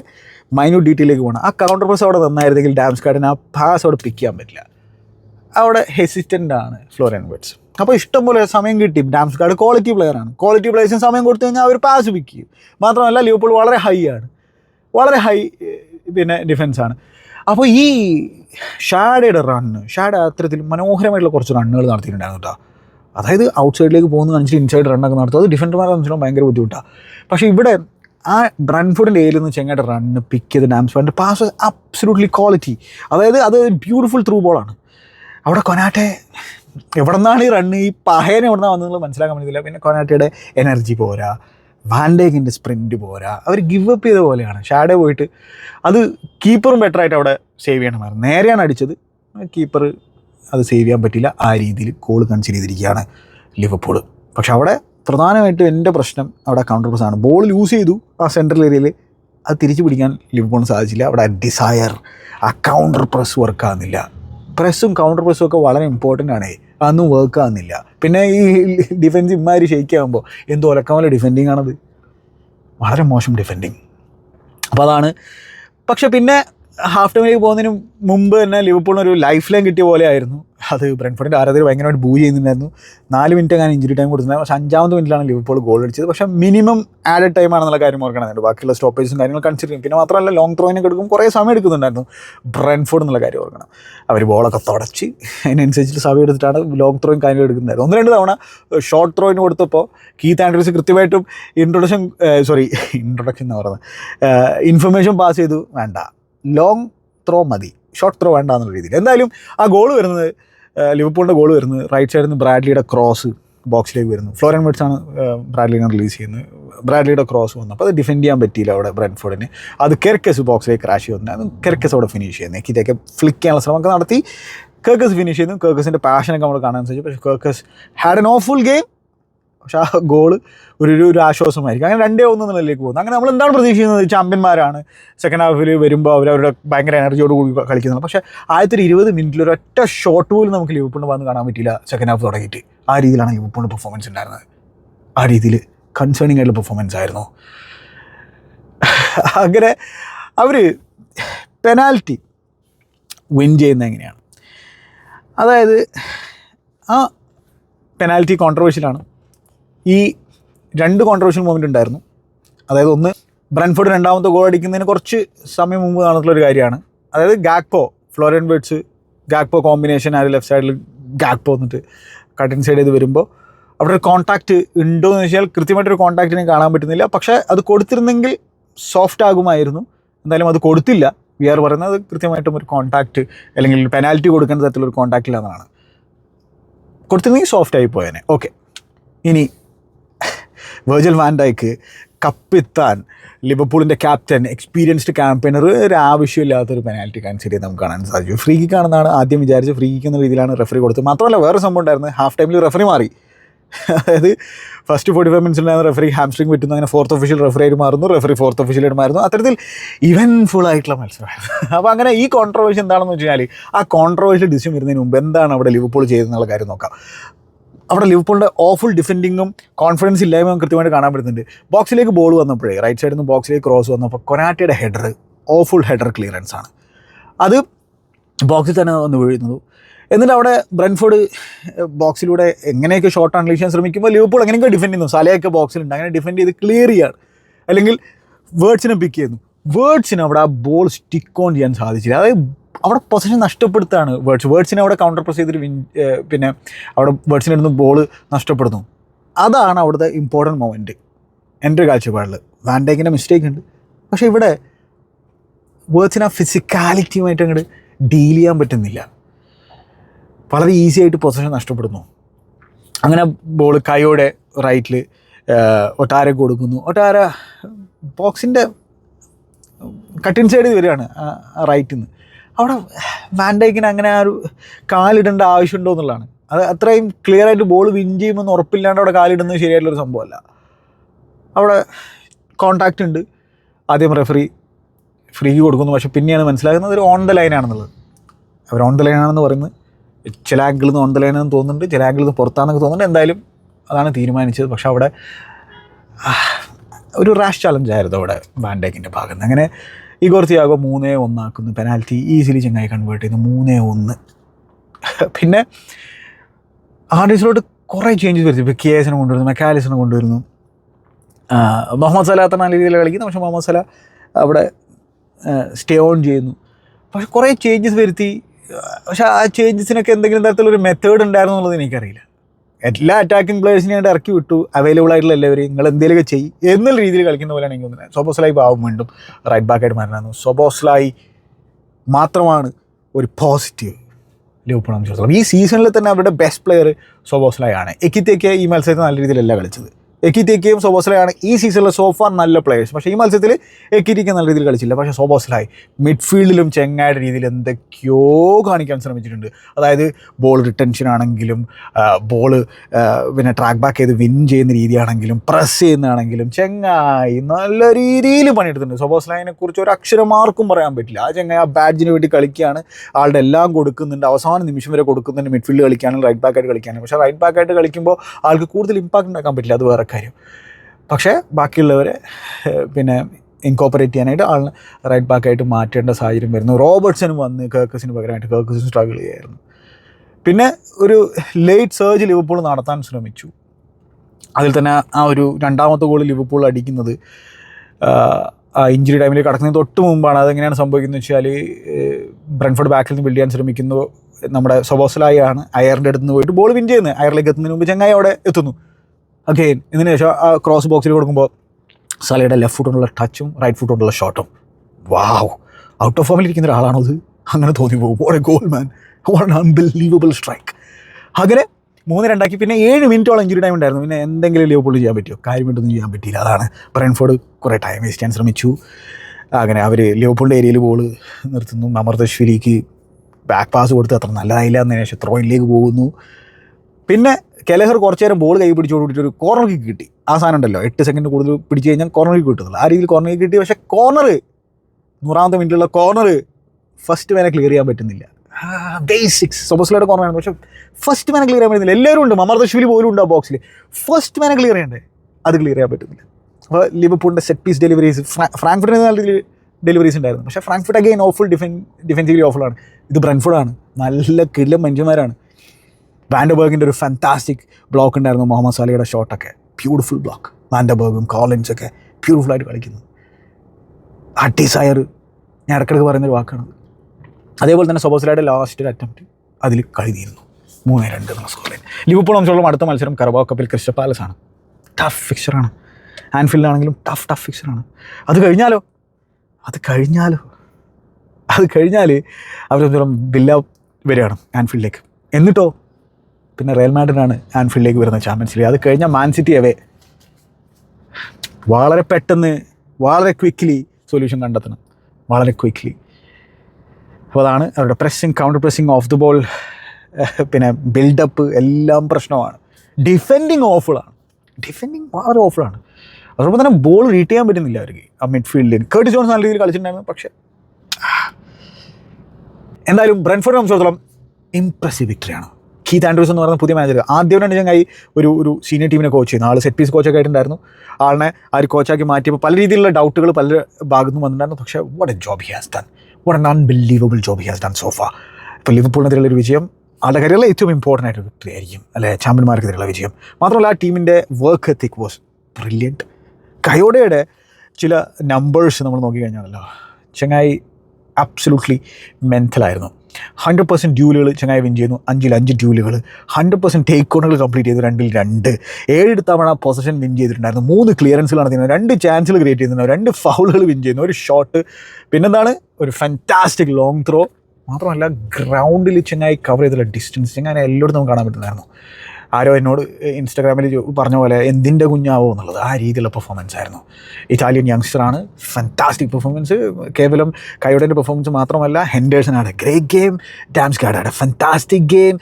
മൈന്യൂട്ട് ഡീറ്റെയിലേക്ക് പോകണം ആ കൗണ്ടർ പ്രസ് അവിടെ നന്നായിരുന്നെങ്കിൽ ഡാംസ് ഗാർഡിന് ആ പാസ് അവിടെ പിക്ക് ചെയ്യാൻ പറ്റില്ല. അവിടെ ഹെസിസ്റ്റന്റ് ആണ് ഫ്ലോറിയൻ വേർഡ്സ് അപ്പോൾ ഇഷ്ടംപോലെ സമയം കിട്ടി. ഡാംസ് ഗാർഡ് ക്വാളിറ്റി പ്ലെയർ ആണ് ക്വാളിറ്റി പ്ലെയേഴ്സിന് സമയം കൊടുത്തു കഴിഞ്ഞാൽ അവർ പാസ് പിക്ക് ചെയ്യും. മാത്രമല്ല ലിവർപൂൾ വളരെ ഹൈ ആണ്. വളരെ ഹൈ പിന്നെ ഡിഫൻസാണ് അപ്പോൾ ഈ ഷാഡയുടെ റണ്ണ് ഷാഡ അത്തരത്തിൽ മനോഹരമായിട്ടുള്ള കുറച്ച് റണ്ണുകൾ നടത്തിയിട്ടുണ്ടായിരുന്നു കേട്ടോ. അതായത് ഔട്ട് സൈഡിലേക്ക് പോകുന്ന കാണിച്ചിട്ട് ഇൻസൈഡ് റണ്ണൊക്കെ നടത്തും. അത് ഡിഫൻഡർമാരെ സംബന്ധിച്ചിടത്തോളം ഭയങ്കര ബുദ്ധിമുട്ടാണ് പക്ഷേ ഇവിടെ ആ ബ്രൺഫുഡിന്റെ ഏരിയയിൽ നിന്ന് ചെങ്ങായിട്ട് റണ്ണ് പിക്ക് ചെയ്ത് ഡാംസ്ഫാന്റെ പാസ് അബ്സലൂട്ട്ലി ക്വാളിറ്റി അതായത് അത് ബ്യൂട്ടിഫുൾ ത്രൂ ബോളാണ് അവിടെ കൊനാട്ടെ എവിടെ നിന്നാണ് ഈ റണ്ണ് ഈ പഹയനെ എവിടെ നിന്നാണ് വന്നത് മനസ്സിലാക്കാൻ പറ്റുന്നില്ല പിന്നെ കൊനാട്ടയുടെ എനർജി പോരാ. വാൻഡേക്കിന്റെ സ്പ്രിന്റ് പോരാ. അവർ ഗിവ് അപ്പ് ചെയ്ത പോലെയാണ്. ഷാഡോ പോയിട്ട് അത് കീപ്പറും ബെറ്റർ ആയിട്ട് അവിടെ സേവ് ചെയ്യണമായിരുന്നു നേരെയാണ് അടിച്ചത്. കീപ്പർ അത് സേവ് ചെയ്യാൻ പറ്റില്ല. ആ രീതിയിൽ കോൾ കൺസിഡർ ചെയ്തിരിക്കുകയാണ് ലിവർപൂൾ. പക്ഷെ അവിടെ പ്രധാനമായിട്ടും എന്റെ പ്രശ്നം അവിടെ കൗണ്ടർ പ്രസ് ആണ്. ബോൾ ലൂസ് ചെയ്തു. ആ സെൻട്രൽ ഏരിയയിൽ അത് തിരിച്ചു പിടിക്കാൻ ലിവർപൂളിന് സാധിച്ചില്ല. അവിടെ ഡിസയർ ആ കൗണ്ടർ പ്രസ് വർക്കാകുന്നില്ല പ്രസ്സും കൗണ്ടർ പ്രസ്സും ഒക്കെ വളരെ ഇമ്പോർട്ടന്റ് ആണ്. അതൊന്നും വർക്ക് ആകുന്നില്ല പിന്നെ ഈ ഡിഫൻസ് ഇമാതിരി ഷെയ്ക്ക് ആകുമ്പോൾ എന്തോ ഒലക്കാമല ഡിഫെൻഡിങ് ആണത്. വളരെ മോശം ഡിഫെൻഡിങ് അപ്പോൾ അതാണ്. പക്ഷെ പിന്നെ ഹാഫ് ടൈമിലേക്ക് പോകുന്നതിന് മുമ്പ് തന്നെ ലിവർപൂളിന് ഒരു ലൈഫ് ലൈൻ കിട്ടിയ പോലെ ആയിരുന്നു അത് ബ്രെൻഫോർഡിന്റെ ആരാധകർ ഭയങ്കരമായിട്ട് ബൂ ചെയ്യുന്നുണ്ടായിരുന്നു. നാല് മിനിറ്റ് അങ്ങനെ ഇഞ്ചുറി ടൈം കൊടുത്തിരുന്നത് പക്ഷേ അഞ്ചാമത്തെ മിനിറ്റിലാണ് ലിവർപൂൾ ഗോൾ അടിച്ചത്. പക്ഷേ മിനിമം ആഡഡ് ടൈം ആണെന്നുള്ള കാര്യം ഓർക്കണമെന്നുണ്ട് ബാക്കിയുള്ള സ്റ്റോപ്പേജും കാര്യങ്ങൾ കൺസിഡർ ചെയ്യും. പിന്നെ മാത്രമല്ല ലോങ് ത്രോയിനൊക്കെ എടുക്കും കുറേ സമയം എടുക്കുന്നുണ്ടായിരുന്നു. ബ്രെൻഫോർഡ് എന്നുള്ള കാര്യം ഓർക്കണം. അവർ ബോളൊക്കെ തുടച്ച് അതിനനുസരിച്ചിട്ട് സമയം എടുത്തിട്ടാണ് ലോങ് ത്രോയും കാര്യങ്ങൾ എടുക്കുന്നുണ്ടായിരുന്നു ഒന്ന് രണ്ട് തവണ ഷോർട്ട് ത്രോയിന് കൊടുത്തപ്പോൾ കീത്ത് ആൻഡ്രൂസ് കൃത്യമായിട്ടും ഇൻട്രൊഡക്ഷൻ സോറി ഇൻട്രൊഡക്ഷൻ എന്ന് പറയുന്നത് ഇൻഫർമേഷൻ പാസ് ചെയ്തു. വേണ്ട. ലോങ് ത്രോ മതി. ഷോർട്ട് ത്രോ വേണ്ട എന്നുള്ള രീതിയിൽ. എന്തായാലും ആ ഗോൾ വരുന്നത് ലിവർപൂളിന്റെ ഗോൾ വരുന്നത് റൈറ്റ് സൈഡിൽ നിന്ന് ബ്രാഡ്ലിയുടെ ക്രോസ് ബോക്സിലേക്ക് വരുന്നു. ഫ്ലോറൻ ആണ് ബ്രാഡ്ലിനെ റിലീസ് ചെയ്യുന്നത്. ബ്രാഡ്ലിയുടെ ക്രോസ് വന്നു. അപ്പോൾ അത് ഡിഫെൻഡ് ചെയ്യാൻ പറ്റിയില്ല അവിടെ ബ്രെൻഫോർഡിന് അത് കെർക്കസ് ബോക്സിലേക്ക് ക്രാഷ് ചെയ്യുന്നു അത് കെർക്കസ് അവിടെ ഫിനിഷ് ചെയ്യുന്നത് ഇതൊക്കെ ഫ്ലിക്ക് ചെയ്യാനുള്ള ശ്രമമൊക്കെ നടത്തി. കേക്കസ് ഫിനിഷ് ചെയ്യുന്നു. കേക്കസിന്റെ പാഷനൊക്കെ നമ്മൾ കാണാൻ സാധിച്ചു പക്ഷേ Kerkez had an awful game പക്ഷെ ആ ഗോൾ ഒരു ഒരു- ആശ്വാസമായിരിക്കും. അങ്ങനെ രണ്ടേ ഒന്ന് നിലയിലേക്ക് പോകുന്നു. അങ്ങനെ നമ്മൾ എന്താണ് പ്രതീക്ഷിക്കുന്നത്? ചാമ്പ്യന്മാരാണ്. സെക്കൻഡ് ഹാഫിൽ വരുമ്പോൾ അവർ അവരുടെ ഭയങ്കര എനർജിയോട് കൂടി കളിക്കുന്നത് പക്ഷേ ആദ്യത്തെ ഇരുപത് മിനിറ്റിൽ ഒരു ഒറ്റ ഷോട്ട് പോലും നമുക്ക് ലിവർപൂളിന് വന്ന് കാണാൻ പറ്റില്ല സെക്കൻഡ് ഹാഫ് തുടങ്ങിയിട്ട്. ആ രീതിയിലാണ് ലിവർപൂളിന്റെ പെർഫോമൻസ് ഉണ്ടായിരുന്നത്. ആ രീതിയിൽ കൺസേണിങ് ആയിട്ടുള്ള പെർഫോമൻസ് ആയിരുന്നു. അങ്ങനെ അവർ പെനാൽറ്റി വിൻ ചെയ്യുന്ന എങ്ങനെയാണ്? അതായത് ആ പെനാൽറ്റി കോൺട്രവേഴ്ഷ്യലാണ് ഈ രണ്ട് കോൺട്രവേഴ്ഷ്യൽ മൂവ്മെന്റ് ഉണ്ടായിരുന്നു. അതായത് ഒന്ന് ബ്രൻഫോർഡ് രണ്ടാമത്തെ ഗോൾ അടിക്കുന്നതിന് കുറച്ച് സമയം മുമ്പ് നടന്നിട്ടുള്ളൊരു കാര്യമാണ്. അതായത് Gakpo Florian Wirtz Gakpo combination ആ ലെഫ്റ്റ് സൈഡിൽ ഗാക്പോ എന്നിട്ട് കട്ടിൻ സൈഡ് ചെയ്ത് വരുമ്പോൾ അവിടെ ഒരു കോൺടാക്റ്റ് ഉണ്ടോ എന്ന് വെച്ചാൽ കൃത്യമായിട്ടൊരു കോൺടാക്റ്റിനെ കാണാൻ പറ്റുന്നില്ല. പക്ഷേ അത് കൊടുത്തിരുന്നെങ്കിൽ സോഫ്റ്റ് ആകുമായിരുന്നു. എന്തായാലും അത് കൊടുത്തില്ല. വി ആർ പറയുന്നത് കൃത്യമായിട്ടും ഒരു കോൺടാക്റ്റ് അല്ലെങ്കിൽ പെനാൽറ്റി കൊടുക്കേണ്ട തരത്തിലൊരു കോൺടാക്റ്റ് ഇല്ലാന്നാണ് കൊടുത്തിരുന്നെങ്കിൽ സോഫ്റ്റ് ആയി പോയേനെ. ഓക്കെ ഇനി വെർജൽ വാൻഡൈക്ക് കപ്പിത്താൻ ലിവർപൂളിന്റെ ക്യാപ്റ്റൻ എക്സ്പീരിയൻസ്ഡ് ക്യാമ്പയിനർ ഒരു ആവശ്യമില്ലാത്തൊരു പെനാൽറ്റി കൺസിഡർ ചെയ്ത് നമുക്ക് കാണാൻ സാധിച്ചു. ഫ്രീ കിക്ക് ആണെന്നാണ് ആദ്യം വിചാരിച്ച് ഫ്രീ കിക്ക് എന്ന രീതിയിലാണ് റെഫറി കൊടുത്തത്. മാത്രമല്ല വേറെ സംഭവം ഉണ്ടായിരുന്നു. ഹാഫ് ടൈമിൽ റെഫറി മാറി. അതായത് ഫസ്റ്റ് ഫോർട്ടി ഫൈവ് ഉണ്ടായിരുന്ന റെഫറി ഹാംസ്ട്രിങ് പറ്റുന്നു അങ്ങനെ ഫോർത്ത് ഒഫീഷ്യൽ റെഫറി ആയിട്ട് മാറുന്നു. റെഫറി ഫോർത്ത് ഒഫീഷ്യലായിട്ട് മാറുന്നു. അത്തരത്തിൽ ഇവൻഫുൾ ആയിട്ടുള്ള മത്സരമായിരുന്നു. അപ്പോൾ അങ്ങനെ ഈ കോൺട്രവേഴ്സി എന്താണെന്ന് വെച്ച് കഴിഞ്ഞാൽ ആ കോൺട്രവേഴ്സി ഡിസിഷൻ വരുന്നതിന് മുമ്പ് എന്താണ് അവിടെ ലിവർപൂൾ ചെയ്തെന്നുള്ള കാര്യം നോക്കാം. അവിടെ ലിവർപൂളിന്റെ ഓഫുൾ ഡിഫെൻഡിങ്ങും കോൺഫിഡൻസ് ഇല്ലായ്മയും കൃത്യമായിട്ട് കാണാൻ പറ്റുന്നുണ്ട്. ബോക്സിലേക്ക് ബോൾ വന്നപ്പോഴേ റൈറ്റ് സൈഡിൽ നിന്ന് ബോക്സിലേക്ക് ക്രോസ് വന്നപ്പോൾ കൊനാറ്റയുടെ ഹെഡർ ഓഫുൾ ഹെഡർ ക്ലിയറൻസ് ആണ്. അത് ബോക്സിൽ തന്നെ വന്ന് വീഴുന്നത് എന്നിട്ട് അവിടെ ബ്രൻഫോർഡ് ബോക്സിലൂടെ എങ്ങനെയൊക്കെ ഷോട്ട് അൺലീഷ് ചെയ്യാൻ ശ്രമിക്കുമ്പോൾ ലിവർപൂൾ എങ്ങനെയൊക്കെ ഡിഫെൻഡ് ചെയ്യുന്നു. സലയൊക്കെ ബോക്സിലുണ്ട് അങ്ങനെ ഡിഫെൻഡ് ചെയ്ത് ക്ലിയർ ചെയ്യാണ്. അല്ലെങ്കിൽ വേർഡ്സിനെ പിക്ക് ചെയ്യുന്നു. വേർഡ്സിന് അവിടെ ആ ബോൾ സ്റ്റിക്ക് ഓൺ ചെയ്യാൻ സാധിച്ചില്ല. അതായത് അവിടെ പൊസിഷൻ നഷ്ടപ്പെടുത്താണ്. വേർഡ്സ് വേർഡ്സിനെ അവിടെ കൗണ്ടർ പ്രസ് ചെയ്തിട്ട് വിൻ പിന്നെ അവിടെ വേർഡ്സിനെ അടുത്ത് ബോൾ നഷ്ടപ്പെടുന്നു. അതാണ് അവിടുത്തെ ഇമ്പോർട്ടന്റ് മൊമെന്റ് എന്റെ ഒരു കാഴ്ചപ്പാടിൽ വാൻഡേക്കിന്റെ മിസ്റ്റേക്ക് ഉണ്ട്. പക്ഷേ ഇവിടെ വേർഡ്സിന് ആ ഫിസിക്കാലിറ്റിയുമായിട്ട് അങ്ങോട്ട് ഡീൽ ചെയ്യാൻ പറ്റുന്നില്ല. വളരെ ഈസി ആയിട്ട് പൊസിഷൻ നഷ്ടപ്പെടുന്നു. അങ്ങനെ ബോൾ കൈയോടെ റൈറ്റിൽ ഒട്ടാര കൊടുക്കുന്നു. ഒട്ടാര ബോക്സിന്റെ കട്ടിൻ സൈഡിൽ വരികയാണ് റൈറ്റിൽ നിന്ന് അവിടെ വാൻഡൈക്കിന് അങ്ങനെ ആ ഒരു കാലിടേണ്ട ആവശ്യമുണ്ടോ എന്നുള്ളതാണ്. അത് അത്രയും ക്ലിയർ ആയിട്ട് ബോൾ വിൻ ചെയ്യുമെന്ന് ഉറപ്പില്ലാണ്ട് അവിടെ കാലിടുന്നത് ശരിയായിട്ടുള്ളൊരു സംഭവമല്ല. അവിടെ കോണ്ടാക്റ്റ് ഉണ്ട്. ആദ്യം റെഫറി ഫ്രീ കൊടുക്കുന്നു. പക്ഷെ പിന്നെയാണ് മനസ്സിലാകുന്നത് ഒരു ഓൺ ദ ലൈനാണെന്നുള്ളത് അവർ ഓൺ ദ ലൈനാണെന്ന് പറയുന്നത്. ചില ആംഗിളിൽ നിന്ന് ഓൺ ദ ലൈനാണെന്ന് തോന്നുന്നുണ്ട്. ചില ആംഗിളിൽ നിന്ന് പുറത്താണെന്ന് തോന്നുന്നുണ്ട്. എന്തായാലും അതാണ് തീരുമാനിച്ചത്. പക്ഷെ അവിടെ ഒരു റാഷ് ചലഞ്ചായിരുന്നു അവിടെ വാൻഡേക്കിന്റെ ഭാഗത്ത് അങ്ങനെ ഈ തിയാഗോ മൂന്നേ ഒന്നാക്കുന്നു. പെനാൽറ്റി ഈസിലി ചെങ്ങായി കൺവേർട്ട് ചെയ്യുന്നു. മൂന്നേ ഒന്ന്. പിന്നെ ആർഡിസിലോട്ട് കുറേ ചേഞ്ചസ് വരുത്തി. ഇപ്പോൾ കെ എസിനെ കൊണ്ടുവരുന്നു മെക്കാലിസിനെ കൊണ്ടുവരുന്നു. മുഹമ്മദ് സല അത്ര നല്ല രീതിയിൽ കളിക്കുന്നു പക്ഷേ മുഹമ്മദ് സല അവിടെ സ്റ്റേ ഓൺ ചെയ്യുന്നു. പക്ഷെ കുറേ ചേഞ്ചസ് വരുത്തി. പക്ഷെ ആ ചേഞ്ചസിനൊക്കെ എന്തെങ്കിലും തരത്തിലൊരു മെത്തേഡ് ഉണ്ടായിരുന്നു എന്നുള്ളത് എനിക്കറിയില്ല. എല്ലാ അറ്റാക്കിംഗ് പ്ലേയേഴ്സിനെ ആയിട്ട് ഇറക്കി വിട്ടു. അവൈലബിൾ ആയിട്ടുള്ള എല്ലാവരും നിങ്ങൾ എന്തെങ്കിലുമൊക്കെ ചെയ്യും. എന്നുള്ള രീതിയിൽ കളിക്കുന്ന പോലെയാണ് എനിക്ക് തോന്നുന്നത്. സോബോസ്ലായി ആവും വീണ്ടും. റൈറ്റ് ബാക്കായിട്ട് മരണമെന്ന് സോബോസ്ലായി മാത്രമാണ് ഒരു പോസിറ്റീവ് ലൂപ്പണം സംബന്ധിച്ചിടത്തോളം ഈ സീസണിൽ തന്നെ അവരുടെ ബെസ്റ്റ് പ്ലെയർ സോബോസ്ലായി ആണ്. എക്കിത്തേക്ക് ഈ മത്സരത്തിൽ നല്ല രീതിയിലല്ല കളിച്ചത്. എക്കിത്തേക്കയും സോബോസ്ലായാണ് ഈ സീസണിലെ സോഫാർ നല്ല പ്ലേയേഴ്സ് പക്ഷേ ഈ മത്സരത്തിൽ എക്കിറ്റിക്ക് നല്ല രീതിയിൽ കളിച്ചില്ല. പക്ഷേ സോബോസ്ലായി. മിഡ്ഫീൽഡിലും ചെങ്ങായുടെ രീതിയിൽ എന്തൊക്കെയോ കാണിക്കാൻ ശ്രമിച്ചിട്ടുണ്ട്. അതായത് ബോൾ റിട്ടൻഷൻ ആണെങ്കിലും ബോൾ പിന്നെ ട്രാക്ക് ബാക്ക് ചെയ്ത് വിൻ ചെയ്യുന്ന രീതിയാണെങ്കിലും പ്രസ് ചെയ്യുന്നതാണെങ്കിലും ചെങ്ങായി നല്ല രീതിയിൽ പണിയെടുത്തിട്ടുണ്ട്. സോബോസ്ലായിനെ കുറിച്ച് ഒരു അക്ഷരമാർക്കും പറയാൻ പറ്റില്ല. ആ ചെങ്ങായി ആ ബാറ്റിന് വേണ്ടി കളിക്കുകയാണ്. ആളുടെ എല്ലാം കൊടുക്കുന്നുണ്ട്. അവസാന നിമിഷം വരെ കൊടുക്കുന്നുണ്ട്. മിഡ്ഫീൽഡ് കളിക്കാനും റൈറ്റ് ബാക്കായിട്ട് കളിക്കാനും. പക്ഷേ റൈറ്റ് ബാക്കായിട്ട് കളിക്കുമ്പോൾ ആൾക്ക് കൂടുതൽ ഇമ്പാക്റ്റ് ഉണ്ടാക്കാൻ പറ്റില്ല. അത് വേറെ കാര്യം. പക്ഷേ ബാക്കിയുള്ളവരെ പിന്നെ ഇൻകോപ്പറേറ്റ് ചെയ്യാനായിട്ട് ആളിനെ റൈറ്റ് ബാക്കായിട്ട് മാറ്റേണ്ട സാഹചര്യം വരുന്നു. റോബർട്ട്സനും വന്ന് കേർക്കസിന് പകരമായിട്ട് കേർക്കസിന് സ്ട്രഗിൾ ചെയ്യായിരുന്നു. പിന്നെ ഒരു ലേറ്റ് സർജ് ലിവർപൂൾ നടത്താൻ ശ്രമിച്ചു. അതിൽ തന്നെ ആ ഒരു രണ്ടാമത്തെ ഗോൾ ലിവർപൂൾ അടിക്കുന്നത് ആ ഇഞ്ചുറി ടൈമിൽ കടക്കുന്നതിന് തൊട്ട് മുമ്പാണ്. അതെങ്ങനെയാണ് സംഭവിക്കുന്നത് വെച്ചാൽ ബ്രൻഫോർഡ് ബാക്കിൽ നിന്ന് ബിൽഡ് ചെയ്യാൻ ശ്രമിക്കുന്നു. നമ്മുടെ സൊബോസലായി ആണ് അയറിന്റെ അടുത്ത് നിന്ന് പോയിട്ട് ബോൾ വിൻ ചെയ്യുന്നത്. അയറിലേക്ക് എത്തുന്നതിന് മുമ്പ് ചങ്ങായി അവിടെ എത്തുന്നു. അഗെയിൻ ഇതിന് ശേഷം ആ ക്രോസ് ബോക്സിൽ കൊടുക്കുമ്പോൾ സലയുടെ ലെഫ്റ്റ് ഫുട്ട് കൊണ്ടുള്ള ടച്ചും റൈറ്റ് ഫുട്ട് കൊണ്ടുള്ള ഷോട്ടും വാവ് ഔട്ട് ഓഫ് ഫോമിൽ ഇരിക്കുന്ന ഒരാളാണോ അത് അങ്ങനെ തോന്നി പോകും ഓടെ goal man one unbelievable strike അങ്ങനെ മൂന്ന് രണ്ടാക്കി പിന്നെ ഏഴ് മിനിറ്റോളം ഇഞ്ചുറി ടൈം ഉണ്ടായിരുന്നു. പിന്നെ എന്തെങ്കിലും ലിവർപൂൾ ചെയ്യാൻ പറ്റുമോ കാര്യമായിട്ടൊന്നും ചെയ്യാൻ പറ്റിയില്ല. അതാണ്. ബ്രൻഫോർഡ് കുറേ ടൈം വേസ്റ്റ് ചെയ്യാൻ ശ്രമിച്ചു. അങ്ങനെ അവർ ലിവർപൂളിന്റെ ഏരിയയിൽ ബോൾ നിർത്തുന്നു. അമർതശ്വരിക്ക് ബാക്ക് പാസ് കൊടുത്ത് അത്ര നല്ലതായില്ല. എന്നതിന് ശേഷം ത്രോയിലേക്ക് പോകുന്നു. പിന്നെ കെലഹർ കുറച്ച് നേരം ബോൾ കൈ പിടിച്ചോടിട്ട് ഒരു കോർണർ കിക്ക് കിട്ടി. ആ സാധനം ഉണ്ടല്ലോ എട്ട് സെക്കൻഡ് കൂടുതൽ പിടിച്ചു കഴിഞ്ഞാൽ കോർണർ കിക്ക് കിട്ടുന്നില്ല ആ രീതിയിൽ കോർണർ കിക്ക് കിട്ടി പക്ഷേ കോർണർ നൂറാമത്തെ മിനിറ്റിലുള്ള കോർണർ ഫസ്റ്റ് മാനെ ക്ലിയർ ചെയ്യാൻ പറ്റുന്നില്ല. ബേസിക്സ് സൊബസ്ലയുടെ കോർണർ ആണ്. പക്ഷേ ഫസ്റ്റ് മാനെ ക്ലിയർ ചെയ്യാൻ പറ്റുന്നില്ല. എല്ലാവരും ഉണ്ട്. മമർദശ്വലി പോലും ഉണ്ട് ആ ബോക്സിൽ ഫസ്റ്റ് മാനെ ക്ലിയർ ചെയ്യണ്ടേ? അത് ക്ലിയർ ചെയ്യാൻ പറ്റുന്നില്ല. അപ്പോൾ ലിവർപൂളിന്റെ സെറ്റ് പീസ് ഡെലിവറീസ് ഫ്രാങ്ക്ഫർട്ടിന് നല്ല രീതിയിൽ ഡെലിവറീസ് ഉണ്ടായിരുന്നു. പക്ഷേ ഫ്രാങ്ക്ഫർട്ട് അഗെയിൻ ഓഫുൾ ഡിഫെൻ ഡിഫെൻസീവ്ലി ആണ്. ഇത് ബ്രൻഫോർഡാണ് നല്ല കിടിലം മനുഷ്യന്മാരാണ്. വാൻഡബർഗിന്റെ ഒരു ഫാന്റാസ്റ്റിക് ബ്ലോക്ക് ഉണ്ടായിരുന്നു മുഹമ്മദ് സാലിയുടെ ഷോട്ടൊക്കെ ബ്യൂട്ടിഫുൾ ബ്ലോക്ക് വാൻഡബർഗും കോളിൻസ് ഒക്കെ ബ്യൂട്ടിഫുള്ളായിട്ട് കളിക്കുന്നു. അട്ടിസയർ ഞാൻ ഇടയ്ക്കിടയ്ക്ക് പറയുന്നൊരു വാക്കാണ്. അതേപോലെ തന്നെ സൊബോസിലയുടെ ലാസ്റ്റ് ഒരു അറ്റംപ്റ്റ് അതിൽ കളി തീരുന്നു. മൂന്ന് രണ്ട് എന്നുള്ള സ്കോറിൽ സംബന്ധിച്ചോളം അടുത്ത മത്സരം കറബാവ് കപ്പിൽ ക്രിസ്റ്റൽ പാലസ് ആണ്. ടഫ് ഫിക്സറാണ് ആൻഫീൽഡാണെങ്കിലും ടഫ് ടഫ് ഫിക്സറാണ് അത് കഴിഞ്ഞാലോ? അത് കഴിഞ്ഞാലോ? അത് കഴിഞ്ഞാൽ അവരൊന്നും ബില്ല വരികയാണ് ആൻഫീൽഡിലേക്ക് എന്നിട്ടോ? പിന്നെ റയൽ മാഡ്രിഡാണ് ആൻഫീൽഡിലേക്ക് വരുന്ന ചാമ്പ്യൻസ് ലീഗ് അത് കഴിഞ്ഞാൽ മാൻ സിറ്റി അവേ വളരെ പെട്ടെന്ന് വളരെ ക്വിക്ക്ലി സൊല്യൂഷൻ കണ്ടെത്തണം. വളരെ ക്വിക്ക്ലി അപ്പോൾ അതാണ് അവരുടെ pressing counter pressing off the ball പിന്നെ ബിൽഡപ്പ് എല്ലാം പ്രശ്നമാണ്. ഡിഫെൻഡിങ് ഓഫുള്ളാണ് ഡിഫെൻഡിങ് വളരെ ഓഫുള്ളാണ് അതോടൊപ്പം തന്നെ ബോൾ റീറ്റ് ചെയ്യാൻ പറ്റുന്നില്ല അവർക്ക് ആ മിഡ്ഫീൽഡിൽ കേട്ട് ജോൺസ് നല്ല രീതിയിൽ കളിച്ചിട്ടുണ്ടായിരുന്നു പക്ഷേ എന്തായാലും ബ്രൻഫോർഡ് സംബന്ധിച്ചിടത്തോളം ഇംപ്രസീവ് വിക്ടറിയാണ് കീത്ത് ആൻഡ്രൂസ് എന്ന് പറയുന്ന പുതിയ മാനേജർ ആദ്യം രണ്ട് ചങ്ങായി ഒരു ഒരു സീനിയർ ടീമിനെ കോച്ച് ചെയ്യുന്നു ആൾ സെറ്റ് പീസ് കോച്ചൊക്കെ ആയിട്ടുണ്ടായിരുന്നു. ആളിനെ ആ ഒരു കോച്ചാക്കി മാറ്റിയപ്പോൾ പല രീതിയിലുള്ള ഡൗട്ടുകൾ പല ഭാഗത്തു നിന്ന് വന്നിട്ടുണ്ടായിരുന്നു. പക്ഷേ what a job he has done what an unbelievable job he has done so far ഇപ്പോൾ ലിവർപൂളിനെതിരെയുള്ള ഒരു വിജയം ആളുടെ കരിയറിൽ ഏറ്റവും ഇമ്പോർട്ടന്റ് ആയിട്ട് വിക്ടറി ആയിരിക്കും അല്ലെ ചാമ്പ്യന്മാർക്കെതിരെയുള്ള വിജയം. മാത്രമല്ല ആ ടീമിന്റെ വർക്ക് എത്തിക് വാസ് ബ്രില്യന്റ് കയോഡയുടെ ചില നമ്പേഴ്സ് നമ്മൾ നോക്കിക്കഴിഞ്ഞാണല്ലോ ചങ്ങായി അബ്സലൂട്ട്ലി മെന്റലായിരുന്നു ഹൺഡ്രഡ് പെർസെന്റ് ഡ്യൂലുകൾ ചങ്ങായി വിൻ ചെയ്യുന്നു അഞ്ചിൽ അഞ്ച് ഡ്യൂലുകൾ ഹൺഡ്രഡ് പെർസെന്റ് ടേക്ക് ഓണുകൾ കംപ്ലീറ്റ് ചെയ്തു. രണ്ടിൽ രണ്ട്. ഏഴ് തവണ പൊസിഷൻ വിൻ ചെയ്തിട്ടുണ്ടായിരുന്നു. മൂന്ന് ക്ലിയറൻസുകൾ നടത്തിയിരുന്നു രണ്ട് ചാൻസുകൾ ക്രിയേറ്റ് ചെയ്യുന്നു രണ്ട് ഫൗളുകൾ വിൻ ചെയ്യുന്നു. ഒരു ഷോട്ട് പിന്നെന്താണ്? ഒരു ഫാന്റാസ്റ്റിക് ലോങ് ത്രോ മാത്രമല്ല ഗ്രൗണ്ടിൽ ചങ്ങായി കവർ ചെയ്തിട്ടുള്ള ഡിസ്റ്റൻസ് ചങ്ങായി എല്ലായിടത്തും നമുക്ക് കാണാൻ പറ്റുന്നതായിരുന്നു. ആരോ എന്നോട് ഇൻസ്റ്റാഗ്രാമിൽ പറഞ്ഞ പോലെ എന്തിന്റെ കുഞ്ഞാവോ എന്നുള്ളത് ആ രീതിയിലുള്ള പെർഫോമൻസ് ആയിരുന്നു. ഇറ്റാലിയൻ യങ്സ്റ്ററാണ് ഫാന്റാസ്റ്റിക് പെർഫോമൻസ് കേവലം കയോഡന്റെ പെർഫോമൻസ് മാത്രമല്ല ഹെൻഡേഴ്സനാണ് ഗ്രേറ്റ് ഗെയിം ഡാംസ് ഗാർഡാണ് ഫാന്റാസ്റ്റിക് ഗെയിം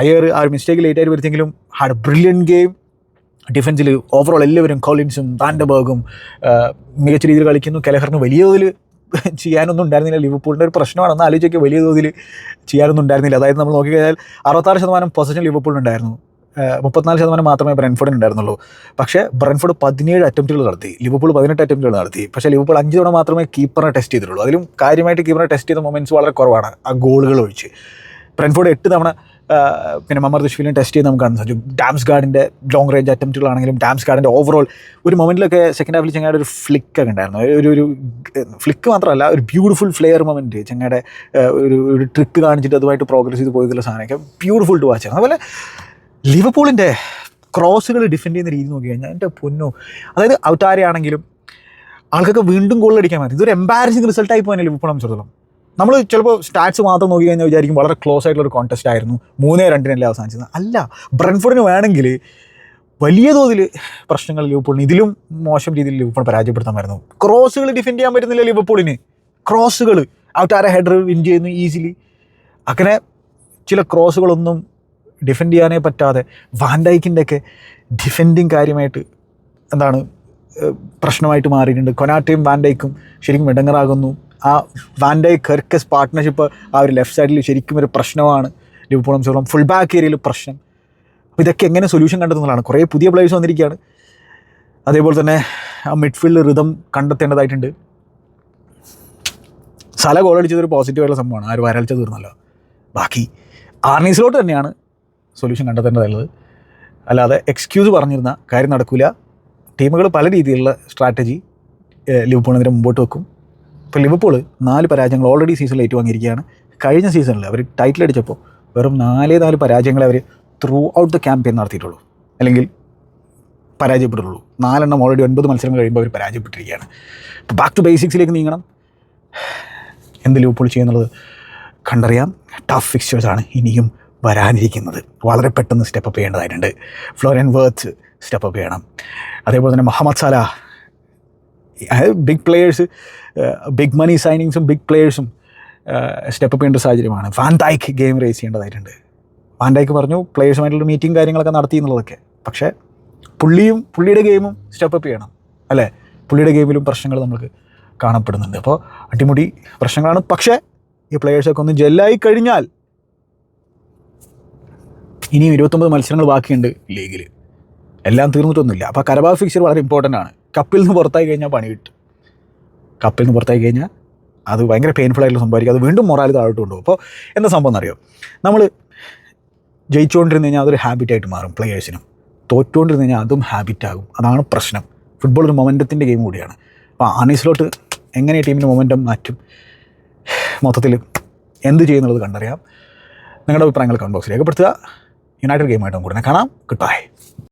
അയർ ആ ഒരു മിസ്റ്റേക്ക് ലേറ്റ് ആയിട്ട് വരുത്തെങ്കിലും ഹാഡ് ബ്രില്യൻ ഗെയിം ഡിഫൻസിൽ ഓവറോൾ എല്ലാവരും കോളിൻസും വാൻഡബർഗും മികച്ച രീതിയിൽ കളിക്കുന്നു. കെലഹറിന് വലിയ തോതിൽ ചെയ്യാനൊന്നും ഉണ്ടായിരുന്നില്ല. ലിവർപൂളിന്റെ ഒരു പ്രശ്നമാണെന്ന് ആലോചിച്ചൊക്കെ വലിയ തോതിൽ ചെയ്യാനൊന്നും ഉണ്ടായിരുന്നില്ല. അതായത് നമ്മൾ നോക്കിക്കഴിഞ്ഞാൽ അറുപത്താറ് ശതമാനം പൊസിഷൻ ലിവർപൂളിനുണ്ടായിരുന്നു മുപ്പത്തിനാല് ശതമാനം മാത്രമേ ബ്രെൻഫോർഡിന് ഉണ്ടായിരുന്നുള്ളൂ. പക്ഷേ ബ്രെൻഫോർഡ് പതിനേഴ് അറ്റംപ്റ്റുകൾ നടത്തി. ലിവർപൂൾ പതിനെട്ട് അറ്റംപ്റ്റുകൾ നടത്തി. പക്ഷേ ലിവർപൂൾ അഞ്ച് തവണ മാത്രമേ കീപ്പറിനെ ടെസ്റ്റ് ചെയ്തിട്ടുള്ളൂ. അതിലും കാര്യമായിട്ട് കീപ്പറിനെ ടെസ്റ്റ് ചെയ്ത മൊമെന്റ്സ് വളരെ കുറവാണ്. ആ ഗോളുകൾ ഒഴിച്ച്. ബ്രെൻഫോർഡ് എട്ട് തവണ പിന്നെ മമർ ദുഷ്ഫിലും ടെസ്റ്റ് ചെയ്ത് നമുക്ക് കാണാൻ സാധിച്ചു ഡാംസ് ഗാർഡിന്റെ ലോങ് റേഞ്ച് അറ്റംപ്റ്റുകളാണെങ്കിലും ഡാംസ് ഗാർഡിന്റെ ഓവറോൾ ഒരു മൊമെന്റിലൊക്കെ സെക്കൻഡ് ഹാഫിൽ ചെങ്ങയുടെ ഒരു ഫ്ലിക്ക് ഒക്കെ ഉണ്ടായിരുന്നു. ഒരു ഒരു ഫ്ലിക്ക് മാത്രമല്ല ഒരു ബ്യൂട്ടിഫുൾ ഫ്ലെയർ മൊമെന്റ് ചെങ്ങയുടെ ഒരു ഒരു ട്രിക്ക് കാണിച്ചിട്ട് അതുമായിട്ട് പ്രോഗ്രസ് ചെയ്ത് പോയിട്ടുള്ള സാധനമൊക്കെ ബ്യൂട്ടിഫുൾ ടു വാച്ച് ആണ്. അതുപോലെ ലിവർപൂളിന്റെ ക്രോസുകൾ ഡിഫെൻഡ് ചെയ്യുന്ന രീതി നോക്കി കഴിഞ്ഞാൽ എന്റെ പൊന്നു. അതായത് ഔട്ടാരെയാണെങ്കിലും ആൾക്കൊക്കെ വീണ്ടും ഗോൾ അടിക്കാൻ മതി ഇതൊരു എംബാരസിങ് റിസൾട്ടായി പോകാൻ ലിവർപൂൾ സംബന്ധിച്ചിടത്തോളം നമ്മൾ ചിലപ്പോൾ സ്റ്റാറ്റ്സ് മാത്രം നോക്കി കഴിഞ്ഞാൽ വിചാരിക്കും വളരെ ക്ലോസ് ആയിട്ടുള്ള ഒരു കോൺടെസ്റ്റ് ആയിരുന്നു. മൂന്നേ രണ്ടിനല്ലേ അവസാനിച്ചത്. അല്ല ബ്രൻഫോർഡിന് വേണമെങ്കിൽ വലിയ തോതിൽ പ്രശ്നങ്ങൾ ലിവർപൂളിന് ഇതിലും മോശം രീതിയിൽ ലിവർപൂൾ പരാജയപ്പെടുത്താമായിരുന്നു. ക്രോസുകൾ ഡിഫെൻഡ് ചെയ്യാൻ പറ്റുന്നില്ല ലിവർപൂളിന്. ക്രോസുകൾ ഔട്ടാരെ ഹെഡർ വിൻ ചെയ്യുന്നു ഈസിലി അങ്ങനെ ചില ക്രോസുകളൊന്നും ഡിഫെൻഡ് ചെയ്യാനേ പറ്റാതെ വാൻഡൈക്കിന്റെ ഒക്കെ ഡിഫെൻഡിങ് കാര്യമായിട്ട് എന്താണ് പ്രശ്നമായിട്ട് മാറിയിട്ടുണ്ട്. കൊനാട്ടയും വാൻഡൈക്കും ശരിക്കും ഇടങ്ങറാകുന്നു ആ വാൻഡൈ കെർക്കസ് പാർട്ട്ണർഷിപ്പ് ആ ഒരു ലെഫ്റ്റ് സൈഡിൽ ശരിക്കും ഒരു പ്രശ്നമാണ്. ലിവർപൂളും സംബന്ധിച്ചോളം ഫുൾ ബാക്ക് ഏരിയയിൽ പ്രശ്നം. അപ്പോൾ ഇതൊക്കെ എങ്ങനെ സൊല്യൂഷൻ കണ്ടെത്തുന്നതാണ് കുറേ പുതിയ പ്ലേയേഴ്സ് വന്നിരിക്കുകയാണ്. അതേപോലെ തന്നെ ആ മിഡ്ഫീൽഡ് റിതം കണ്ടെത്തേണ്ടതായിട്ടുണ്ട്. സല ഗോൾ ഒരു പോസിറ്റീവായിട്ടുള്ള സംഭവമാണ്. ആ ഒരു വരൾച്ച തീർന്നല്ലോ. ബാക്കി ആർണീസിലോട്ട് തന്നെയാണ് സൊല്യൂഷൻ കണ്ടെത്തേണ്ടതുള്ളത് അല്ലാതെ എക്സ്ക്യൂസ് പറഞ്ഞിരുന്ന കാര്യം നടക്കില്ല ടീമുകൾ പല രീതിയിലുള്ള സ്ട്രാറ്റജി ലിവർപൂളിനെതിരെ മുമ്പോട്ട് വെക്കും. ഇപ്പോൾ ലിവർപൂൾ നാല് പരാജയങ്ങൾ ഓൾറെഡി സീസണിൽ ഏറ്റുവാങ്ങിയിരിക്കുകയാണ്. കഴിഞ്ഞ സീസണിൽ അവർ ടൈറ്റിൽ അടിച്ചപ്പോൾ വെറും നാലേ നാല് പരാജയങ്ങളെ അവർ ത്രൂ ഔട്ട് ദ ക്യാമ്പയിൻ നടത്തിയിട്ടുള്ളൂ. അല്ലെങ്കിൽ പരാജയപ്പെട്ടിട്ടുള്ളൂ. നാലെണ്ണം ഓൾറെഡി ഒൻപത് മത്സരങ്ങൾ കഴിയുമ്പോൾ അവർ പരാജയപ്പെട്ടിരിക്കുകയാണ്. ഇപ്പോൾ ബാക്ക് ടു ബേസിക്സിലേക്ക് നീങ്ങണം. എന്ത് ലിവർപൂൾ ചെയ്യുന്നുള്ളത് കണ്ടറിയാം. ടഫ് ഫിക്സ്ചേഴ്സാണ് ഇനിയും വരാനിരിക്കുന്നത്. വളരെ പെട്ടെന്ന് സ്റ്റെപ്പ് അപ്പ് ചെയ്യേണ്ടതായിട്ടുണ്ട്. ഫ്ലോറൻ വേർത്ത് സ്റ്റെപ്പ് അപ്പ് ചെയ്യണം. അതേപോലെ തന്നെ Mohamed Salah big players big money സൈനിങ്സും big പ്ലെയേഴ്സും സ്റ്റെപ്പ് ചെയ്യേണ്ട സാഹചര്യമാണ്. വാൻ ഗെയിം റേസ് ചെയ്യേണ്ടതായിട്ടുണ്ട്. വാൻ പറഞ്ഞു പ്ലെയേഴ്സുമായിട്ടുള്ള മീറ്റിംഗ് കാര്യങ്ങളൊക്കെ നടത്തി എന്നുള്ളതൊക്കെ. പക്ഷേ പുള്ളിയും പുള്ളിയുടെ ഗെയിമും സ്റ്റെപ്പ് ചെയ്യണം. അല്ലേ? പുള്ളിയുടെ ഗെയിമിലും പ്രശ്നങ്ങൾ നമുക്ക് കാണപ്പെടുന്നുണ്ട്. അപ്പോൾ അടിമുടി പ്രശ്നങ്ങളാണ്. പക്ഷേ ഈ പ്ലെയേഴ്സൊക്കെ ഒന്ന് ജെല്ലായി കഴിഞ്ഞാൽ ഇനിയും ഇരുപത്തൊമ്പത് മത്സരങ്ങൾ ബാക്കിയുണ്ട് ലീഗിൽ എല്ലാം തീർന്നിട്ടൊന്നുമില്ല. അപ്പോൾ കരബാ ഫിക്സർ വളരെ ഇമ്പോർട്ടന്റ് ആണ്. കപ്പിൽ നിന്ന് പുറത്തായി കഴിഞ്ഞാൽ പണി കിട്ടും. കപ്പിൽ നിന്ന് പുറത്തായി കഴിഞ്ഞാൽ അത് ഭയങ്കര പെയിൻഫുൾ ആയിട്ടുള്ള സംഭവമായിരിക്കും. അത് വീണ്ടും മൊറാൽ താഴോട്ട് കൊണ്ടുപോകും. അപ്പോൾ എന്താ സംഭവം എന്നറിയോ? നമ്മൾ ജയിച്ചുകൊണ്ടിരുന്ന് കഴിഞ്ഞാൽ അതൊരു ഹാബിറ്റായിട്ട് മാറും പ്ലെയേഴ്സിനും തോറ്റുകൊണ്ടിരുന്ന് കഴിഞ്ഞാൽ അതും ഹാബിറ്റാകും അതാണ് പ്രശ്നം. ഫുട്ബോൾ ഒരു മൊമെന്റത്തിന്റെ ഗെയിം കൂടിയാണ്. അപ്പോൾ ആനീസിലോട്ട് എങ്ങനെ ടീമിന്റെ മൊമെന്റം മാറ്റും? മൊത്തത്തിൽ എന്ത് ചെയ്യുന്നുള്ളത് കണ്ടറിയാം. നിങ്ങളുടെ അഭിപ്രായങ്ങൾ കമന്റ് ബോക്സിൽ രേഖപ്പെടുത്തുക യുണൈറ്റഡ് ഗെയിമായിട്ട് നമുക്ക് ഉടനെ കാണാം. ബൈ